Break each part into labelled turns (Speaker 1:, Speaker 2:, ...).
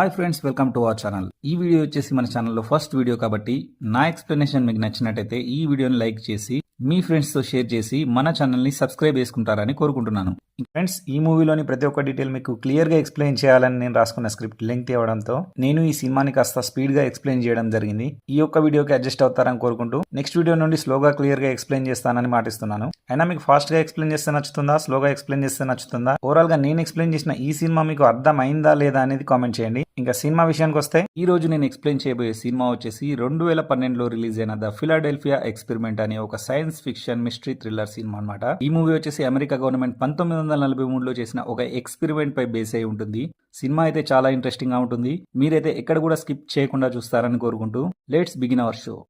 Speaker 1: Hi friends welcome to our channel ఈ video వచ్చేసి మన ఛానల్లో ఫస్ట్ వీడియో కాబట్టి నా ఎక్స్ప్లెనేషన్ మీకు నచ్చినట్టయితే ఈ వీడియోని లైక్ చేసి మీ ఫ్రెండ్స్తో షేర్ చేసి మన ఛానల్ని సబ్స్క్రైబ్ చేసుకుంటారని కోరుకుంటున్నాను. ఫ్రెండ్స్ ఈ మూవీలోని ప్రతి ఒక్క డీటెయిల్ మీకు క్లియర్గా ఎక్స్ప్లెయిన్ చేయాలని నేను రాసుకున్న స్క్రిప్ట్ లెంగ్త్ ఇవ్వడంతో నేను ఈ సినిమాని కాస్త స్పీడ్గా ఎక్స్ప్లెయిన్ చేయడం జరిగింది. ఈ ఒక్క వీడియోకి అడ్జస్ట్ అవుతారని కోరుకుంటూ నెక్స్ట్ వీడియో నుండి స్లోగా క్లియర్గా ఎక్స్ప్లెయిన్ చేస్తానని మాటిస్తున్నాను. అయినా మీకు ఫాస్ట్గా ఎక్స్ప్లెయిన్ చేస్తే నచ్చుతుందా? స్లోగా ఎక్స్ప్లెయిన్ చేస్తే నచ్చుతుందా? ఓవరాల్గా నేను ఎక్స్ప్లెయిన్ చేసిన ఈ సినిమా మీకు అర్థమైందా లేదా అనేది కామెంట్ చేయండి. ఇంకా సినిమా విషయానికి వస్తే ఈ రోజు నేను ఎక్స్ప్లెయిన్ చేయబోయే సినిమా వచ్చేసి రెండు వేల పన్నెండులో రిలీజ్ అయిన ద ఫిలాడెల్ఫియా ఎక్స్పెరిమెంట్ అనే ఒక science fiction mystery thriller cinema అనమాట ఈ మూవీ వచ్చేసి అమెరికా గవర్నమెంట్ పంతొమ్మిది వందల నలభై మూడులో చేసిన ఒక ఎక్స్పెరిమెంట్ పై బేస్ అయి ఉంటుంది. సినిమా అయితే చాలా ఇంట్రెస్టింగ్గా ఉంటుంది. మీరైతే ఎక్కడ కూడా స్కిప్ చేయకుండా చూస్తారని కోరుకుంటూ let's begin our show.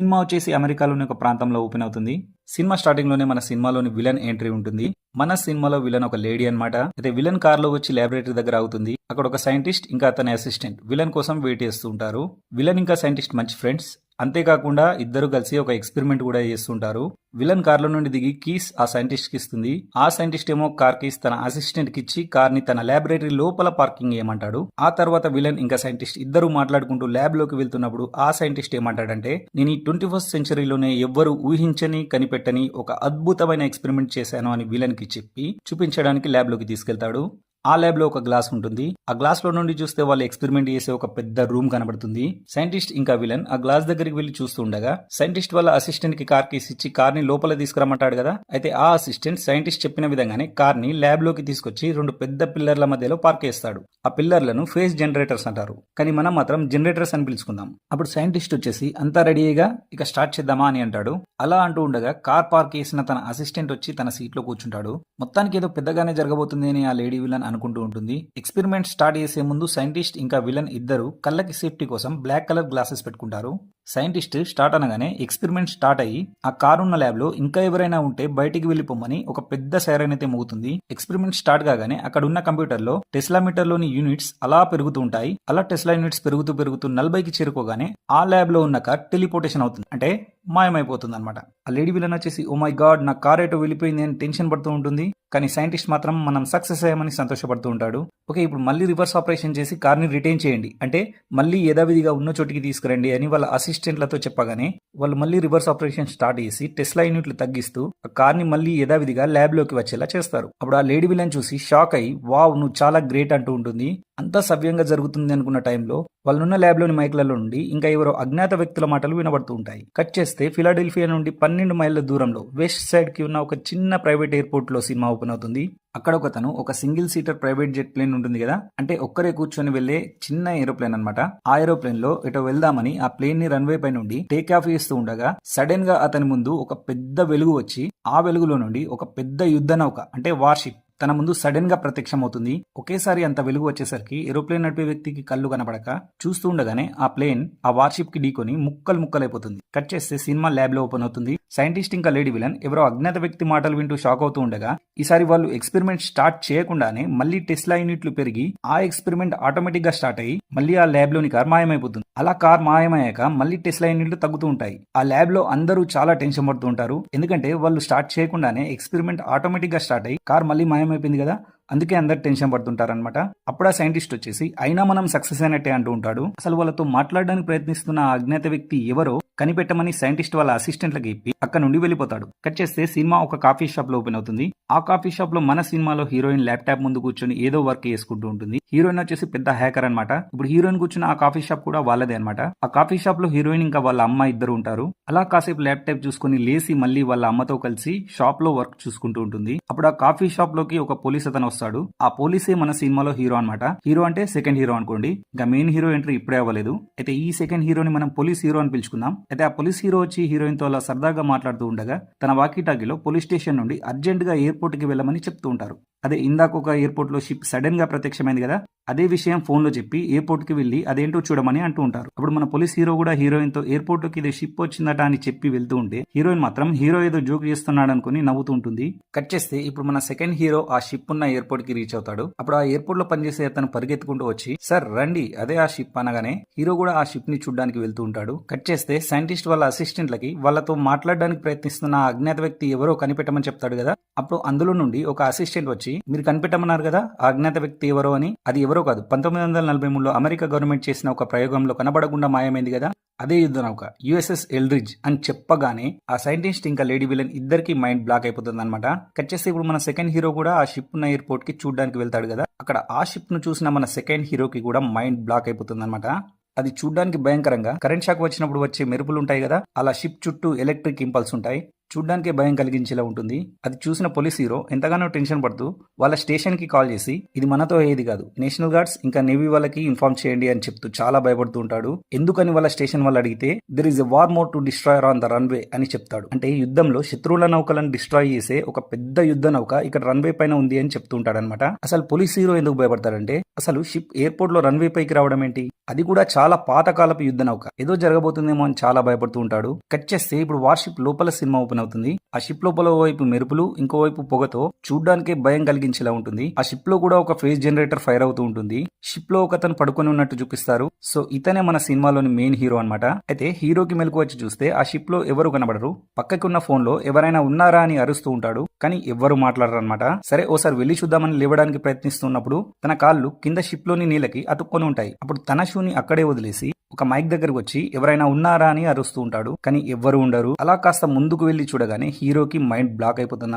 Speaker 1: Cinema వచ్చేసి అమెరికాలోని ఒక ప్రాంతంలో ఓపెన్ అవుతుంది. సినిమా స్టార్టింగ్లోనే మన సినిమాలోని విలన్ ఎంట్రీ ఉంటుంది. మన సినిమాలో విలన్ ఒక లేడీ అన్నమాట. అయితే విలన్ కార్లో వచ్చి లాబొరేటరీ దగ్గర అవుతుంది అక్కడ ఒక సైంటిస్ట్ ఇంకా అతని అసిస్టెంట్ విలన్ కోసం వెయిట్ చేస్తూ ఉంటారు. విలన్ ఇంకా సైంటిస్ట్ మంచి ఫ్రెండ్స్. అంతేకాకుండా ఇద్దరు కలిసి ఒక ఎక్స్పెరిమెంట్ కూడా చేస్తుంటారు. విలన్ కార్లో నుండి దిగి కీస్ ఆ సైంటిస్ట్కి ఇస్తుంది. ఆ సైంటిస్ట్ ఏమో కార్ కీస్ తన అసిస్టెంట్కి ఇచ్చి కార్ని తన లాబొరేటరీ లోపల పార్కింగ్ చేయమంటాడు ఆ తర్వాత విలన్ ఇంకా సైంటిస్ట్ ఇద్దరు మాట్లాడుకుంటూ ల్యాబ్లోకి వెళ్తున్నప్పుడు ఆ సైంటిస్ట్ ఏమంటాడంటే నేను ఈ ట్వంటీ ఫస్ట్ సెంచరీలోనే ఎవ్వరు ఊహించని కనిపెట్టని ఒక అద్భుతమైన ఎక్స్పెరిమెంట్ చేశాను అని విలన్కి చెప్పి చూపించడానికి ల్యాబ్లోకి తీసుకెళ్తాడు. ఆ ల్యాబ్లో ఒక గ్లాస్ ఉంటుంది. ఆ గ్లాస్లో నుండి చూస్తే వాళ్ళు ఎక్స్పెరిమెంట్ చేసే ఒక పెద్ద రూమ్ కనబడుతుంది. సైంటిస్ట్ ఇంకా విలన్ ఆ గ్లాస్ దగ్గరికి వెళ్ళి చూస్తూ ఉండగా సైంటిస్ట్ వాళ్ళ అసిస్టెంట్కి కార్ కీస్ ఇచ్చి కార్ని లోపల తీసుకురమ్మంటాడు కదా? అయితే ఆ అసిస్టెంట్ సైంటిస్ట్ చెప్పిన విధంగానే కార్ని ల్యాబ్లోకి తీసుకొచ్చి రెండు పెద్ద పిల్లర్ల మధ్యలో పార్క్ చేస్తాడు. ఆ పిల్లర్లను ఫేస్ జనరేటర్స్ అంటారు. కానీ మనం మాత్రం జనరేటర్స్ అని పిలుచుకుందాం. అప్పుడు సైంటిస్ట్ వచ్చేసి అంతా రెడీగా ఇక స్టార్ట్ చేద్దామా? అని అంటాడు. అలా అంటూ ఉండగా కార్ పార్క్ చేసిన తన అసిస్టెంట్ వచ్చి తన సీట్లో కూర్చుంటాడు. మొత్తానికి ఏదో పెద్దగానే జరగబోతుంది అని ఆ లేడీ విలన్ అనుకుంటూ ఉంటుంది. ఎక్స్పెరిమెంట్ స్టార్ట్ చేసే ముందు సైంటిస్ట్ ఇంకా విలన్ ఇద్దరు కళ్ళకి సేఫ్టీ కోసం బ్లాక్ కలర్ గ్లాసెస్ పెట్టుకుంటారు. సైంటిస్ట్ స్టార్ట్ అనగానే ఎక్స్పెరిమెంట్ స్టార్ట్ అయ్యి ఆ కారు ఉన్న ల్యాబ్లో ఇంకా ఎవరైనా ఉంటే బయటికి వెళ్ళిపోమని ఒక పెద్ద సైరన్ అయితే మోగుతుంది. ఎక్స్పెరిమెంట్ స్టార్ట్ కాగానే అక్కడ ఉన్న కంప్యూటర్లో టెస్లా మీటర్లోని యూనిట్స్ అలా పెరుగుతూ ఉంటాయి. అలా టెస్లా యూనిట్స్ పెరుగుతూ పెరుగుతూ నలభైకి చేరుకోగానే ఆ ల్యాబ్లో ఉన్న కార్ టెలిపోర్టేషన్ అవుతుంది. అంటే మాయమైపోతుంది అనమాట ఆ లేడీ విలన్ వచ్చేసి ఓ మై గాడ్ నా కార్ ఏటో వెళ్ళిపోయింది అని టెన్షన్ పడుతూ ఉంటుంది. కానీ సైంటిస్ట్ మాత్రం మనం సక్సెస్ అయ్యామని సంతోషపడుతూ ఉంటాడు. ఓకే ఇప్పుడు మళ్ళీ రివర్స్ ఆపరేషన్ చేసి కార్ని రిటైన్ చేయండి. అంటే మళ్ళీ యథావిధిగా ఉన్న చోటికి తీసుకురండి అని వాళ్ళ అసిస్టెంట్లతో చెప్పగానే వాళ్ళు మళ్ళీ రివర్స్ ఆపరేషన్ స్టార్ట్ చేసి టెస్లా యూనిట్లు తగ్గిస్తూ ఆ కార్ని మళ్ళీ యథావిధిగా ల్యాబ్లోకి వచ్చేలా చేస్తారు. అప్పుడు ఆ లేడీ విలన్ చూసి షాక్ అయి వావ్ నువ్వు చాలా గ్రేట్ అంటూ ఉంటుంది. అంతా సవ్యంగా జరుగుతుంది అనుకున్న టైంలో వాళ్ళున్న ల్యాబ్లోని మైక్లలో నుండి ఇంకా ఎవరో అజ్ఞాత వ్యక్తుల మాటలు వినబడుతూ ఉంటాయి. కట్ చేస్తే ఫిలాడెల్ఫియా నుండి పన్నెండు మైళ్ళ దూరంలో వెస్ట్ సైడ్కి ఉన్న ఒక చిన్న ప్రైవేట్ ఎయిర్పోర్ట్లో సినిమా ఓపెన్ అవుతుంది. అక్కడ ఒకతను ఒక single seater private jet plane ఉంటుంది కదా? అంటే ఒక్కరే కూర్చొని వెళ్ళే చిన్న ఏరోప్లేన్ అనమాట ఆ ఏరోప్లేన్లో ఎటో వెళ్దామని ఆ ప్లేన్ని రన్వే పై నుండి టేక్ ఆఫ్ చేస్తూ ఉండగా సడన్గా అతని ముందు ఒక పెద్ద వెలుగు వచ్చి ఆ వెలుగులో నుండి ఒక పెద్ద యుద్ధ నౌక అంటే వార్షిప్ తన ముందు సడన్గా ప్రత్యక్షమవుతుంది. ఒకేసారి అంత వెలుగు వచ్చేసరికి ఏరోప్లేన్ నడిపే వ్యక్తికి కళ్ళు కనబడక చూస్తూ ఉండగానే ఆ ప్లేన్ ఆ వార్షిప్కి ఢీకొని ముక్కలు ముక్కలైపోతుంది. కట్ చేస్తే సినిమా ల్యాబ్లో ఓపెన్ అవుతుంది. సైంటిస్ట్ ఇంకా లేడీ విలన్ ఎవరో అజ్ఞాత వ్యక్తి మాటలు వింటూ షాక్ అవుతూ ఉండగా ఈసారి వాళ్ళు ఎక్స్పెరిమెంట్ స్టార్ట్ చేయకుండానే మళ్ళీ టెస్లా యూనిట్లు పెరిగి ఆ ఎక్స్పెరిమెంట్ ఆటోమేటిక్గా స్టార్ట్ అయ్యి మళ్ళీ ఆ ల్యాబ్లోని కార్ మాయమైపోతుంది. అలా కార్ మాయమయ్యాక మళ్ళీ టెస్లా యూనిట్లు తగ్గుతూ ఉంటాయి. ఆ ల్యాబ్లో అందరూ చాలా టెన్షన్ పడుతూ ఉంటారు. ఎందుకంటే వాళ్ళు స్టార్ట్ చేయకుండానే ఎక్స్పెరిమెంట్ ఆటోమేటిక్గా స్టార్ట్ అయ్యి కార్ మళ్ళీ మాయమైపోయింది కదా అందుకే అందరు టెన్షన్ పడుతుంటారనమాట అప్పుడు ఆ సైంటిస్ట్ వచ్చేసి అయినా మనం సక్సెస్ అయినట్టే అంటూ ఉంటాడు. అసలు వాళ్ళతో మాట్లాడడానికి ప్రయత్నిస్తున్న ఆ అజ్ఞాత వ్యక్తి ఎవరో కనిపెట్టమని సైంటిస్ట్ వాళ్ళ అసిస్టెంట్లకు చెప్పి అక్కడ నుండి వెళ్ళిపోతాడు. కట్ చేస్తే సినిమా ఒక కాఫీ షాప్లో ఓపెన్ అవుతుంది. ఆ కాఫీ షాప్లో మన సినిమాలో హీరోయిన్ ల్యాప్టాప్ ముందు కూర్చొని ఏదో వర్క్ చేసుకుంటూ ఉంటుంది. హీరోయిన్ వచ్చేసి పెద్ద హ్యాకర్ అనమాట ఇప్పుడు హీరోయిన్ కూర్చున్న ఆ కాఫీ షాప్ కూడా వాళ్ళదే అనమాట ఆ కాఫీ షాప్లో హీరోయిన్ ఇంకా వాళ్ళ అమ్మ ఇద్దరు ఉంటారు. అలా కాసేపు ల్యాప్టాప్ చూసుకుని లేసి మళ్ళీ వాళ్ళ అమ్మతో కలిసి షాప్లో వర్క్ చూసుకుంటూ ఉంటుంది. అప్పుడు ఆ కాఫీ షాప్లోకి ఒక పోలీస్ అతను వస్తాడు ఆ పోలీసే మన సినిమాలో హీరో అనమాట హీరో అంటే సెకండ్ హీరో అనుకోండి. ఇంకా మెయిన్ హీరో ఎంట్రీ ఇప్పుడే అవ్వలేదు. అయితే ఈ సెకండ్ హీరోని మనం పోలీస్ హీరో అని పిలుచుకుందాం. అయితే ఆ పోలీస్ హీరో వచ్చి హీరోయిన్తో అలా సరదాగా మాట్లాడుతూ ఉండగా తన వాకీటాకీలో పోలీస్ స్టేషన్ నుండి అర్జెంట్గా ఎయిర్పోర్ట్కి వెళ్ళమని చెప్తూ ఉంటారు. అదే ఇందాక ఒక ఎయిర్పోర్ట్లో షిప్ సడన్గా ప్రత్యక్షమైంది కదా అదే విషయం ఫోన్లో చెప్పి ఎయిర్పోర్ట్కి కి వెళ్ళి అదేంటో చూడమని అంటూ ఉంటారు. అప్పుడు మన పోలీస్ హీరో కూడా హీరోయిన్తో ఇదే కి ఇది షిప్ వచ్చిందట అని చెప్పి వెళ్తూ ఉంటే హీరోయిన్ మాత్రం హీరో ఏదో జోక్ చేస్తున్నాడు అనుకుని నవ్వుతూ ఉంటుంది. కట్ చేస్తే ఇప్పుడు మన సెకండ్ హీరో ఆ షిప్ ఉన్న ఎయిర్పోర్ట్కి రీచ్ అవుతాడు. అప్పుడు ఆ ఎయిర్పోర్ట్లో పనిచేసే అతను పరిగెత్తుకుంటూ వచ్చి సార్ రండి అదే ఆ షిప్ అనగానే హీరో కూడా ఆ షిప్ని చూడడానికి వెళ్తూ ఉంటాడు. కట్ చేస్తే సైంటిస్ట్ వాళ్ళ అసిస్టెంట్లకి వాళ్ళతో మాట్లాడడానికి ప్రయత్నిస్తున్న అజ్ఞాత వ్యక్తి ఎవరో కనిపెట్టమని చెప్తాడు కదా. అప్పుడు అందులో నుండి ఒక అసిస్టెంట్ వచ్చి వచ్చి మీరు కనిపెట్టమన్నారు కదా? అజ్ఞాత వ్యక్తి ఎవరో అని. అది ఎవరో కాదు. పంతొమ్మిది వందల నలభై మూడులో అమెరికా గవర్నమెంట్ చేసిన ఒక ప్రయోగంలో కనబడకుండా మాయమైంది కదా? అదే యుద్ధ నౌక యుఎస్ఎస్ ఎల్డ్రిడ్జ్ అని చెప్పగానే ఆ సైంటిస్ట్ ఇంకా లేడీ విలన్ ఇద్దరికి మైండ్ బ్లాక్ అయిపోతుంది అనమాట కట్ చేస్తే ఇప్పుడు మన సెకండ్ హీరో కూడా ఆ షిప్ ఉన్న ఎయిర్పోర్ట్కి చూడడానికి వెళ్తాడు కదా? అక్కడ ఆ షిప్ను చూసిన మన సెకండ్ హీరోకి కూడా మైండ్ బ్లాక్ అయిపోతుంది అనమాట అది చూడ్డానికి భయంకరంగా. కరెంట్ షాక్ వచ్చినప్పుడు వచ్చే మెరుపులు ఉంటాయి కదా? అలా షిప్ చుట్టూ ఎలక్ట్రిక్ ఇంపల్స్ ఉంటాయి. చూడ్డానికే భయం కలిగించేలా ఉంటుంది. అది చూసిన పోలీస్ హీరో ఎంతగానో టెన్షన్ పడుతూ వాళ్ళ స్టేషన్కి కాల్ చేసి ఇది మనతో ఏది కాదు. నేషనల్ గార్డ్స్ ఇంకా నేవీ వాళ్ళకి ఇన్ఫార్మ్ చేయండి అని చెప్తూ చాలా భయపడుతూ ఉంటాడు. ఎందుకని వాళ్ళ స్టేషన్ వాళ్ళు అడిగితే there is a war more to destroyer on the runway అని చెప్తాడు. అంటే యుద్ధంలో శత్రువుల నౌకలను డిస్ట్రాయ్ చేసే ఒక పెద్ద యుద్ధ నౌక ఇక్కడ రన్వే పైన ఉంది అని చెప్తూ ఉంటాడనమాట అసలు పోలీస్ హీరో ఎందుకు భయపడతాడంటే అసలు షిప్ ఎయిర్పోర్ట్లో రన్వే పైకి రావడం ఏంటి? అది కూడా చాలా పాతకాలపు యుద్ధ నౌక. ఏదో జరగబోతుందేమో అని చాలా భయపడుతూ ఉంటాడు. కట్ చేస్తే ఇప్పుడు వార్షిప్ లోపల సినిమా ఓపెన్ అవుతుంది. ఆ షిప్ లోపల వైపు మెరుపులు ఇంకోవైపు పొగతో చూడ్డానికే భయం కలిగించేలా ఉంటుంది. ఆ షిప్లో కూడా ఒక ఫేస్ జనరేటర్ ఫైర్ అవుతూ ఉంటుంది. షిప్లో ఒక అతను పడుకొని ఉన్నట్టు చూపిస్తారు. సో ఇతనే మన సినిమాలోని మెయిన్ హీరో అన్నమాట. అయితే హీరోకి మెలకు వచ్చి చూస్తే ఆ షిప్లో ఎవరు కనబడరు? పక్కకి ఉన్న ఫోన్లో ఎవరైనా ఉన్నారా అని అరుస్తూ ఉంటాడు. కానీ ఎవ్వరు మాట్లాడరు అనమాట సరే ఓసారి వెళ్ళి చూద్దామని లేవడానికి ప్రయత్నిస్తున్నప్పుడు తన కాళ్ళు కింద షిప్లోని నీళ్ళకి అతుక్కొని ఉంటాయి. అప్పుడు తన షూని అక్కడే వదిలేసి ఒక మైక్ దగ్గరకు వచ్చి ఎవరైనా ఉన్నారా అని అరుస్తూ ఉంటాడు. కానీ ఎవ్వరు ఉండరు. అలా కాస్త ముందుకు వెళ్ళి చూడగానే హీరోకి మైండ్ బ్లాక్ అయిపోతుంది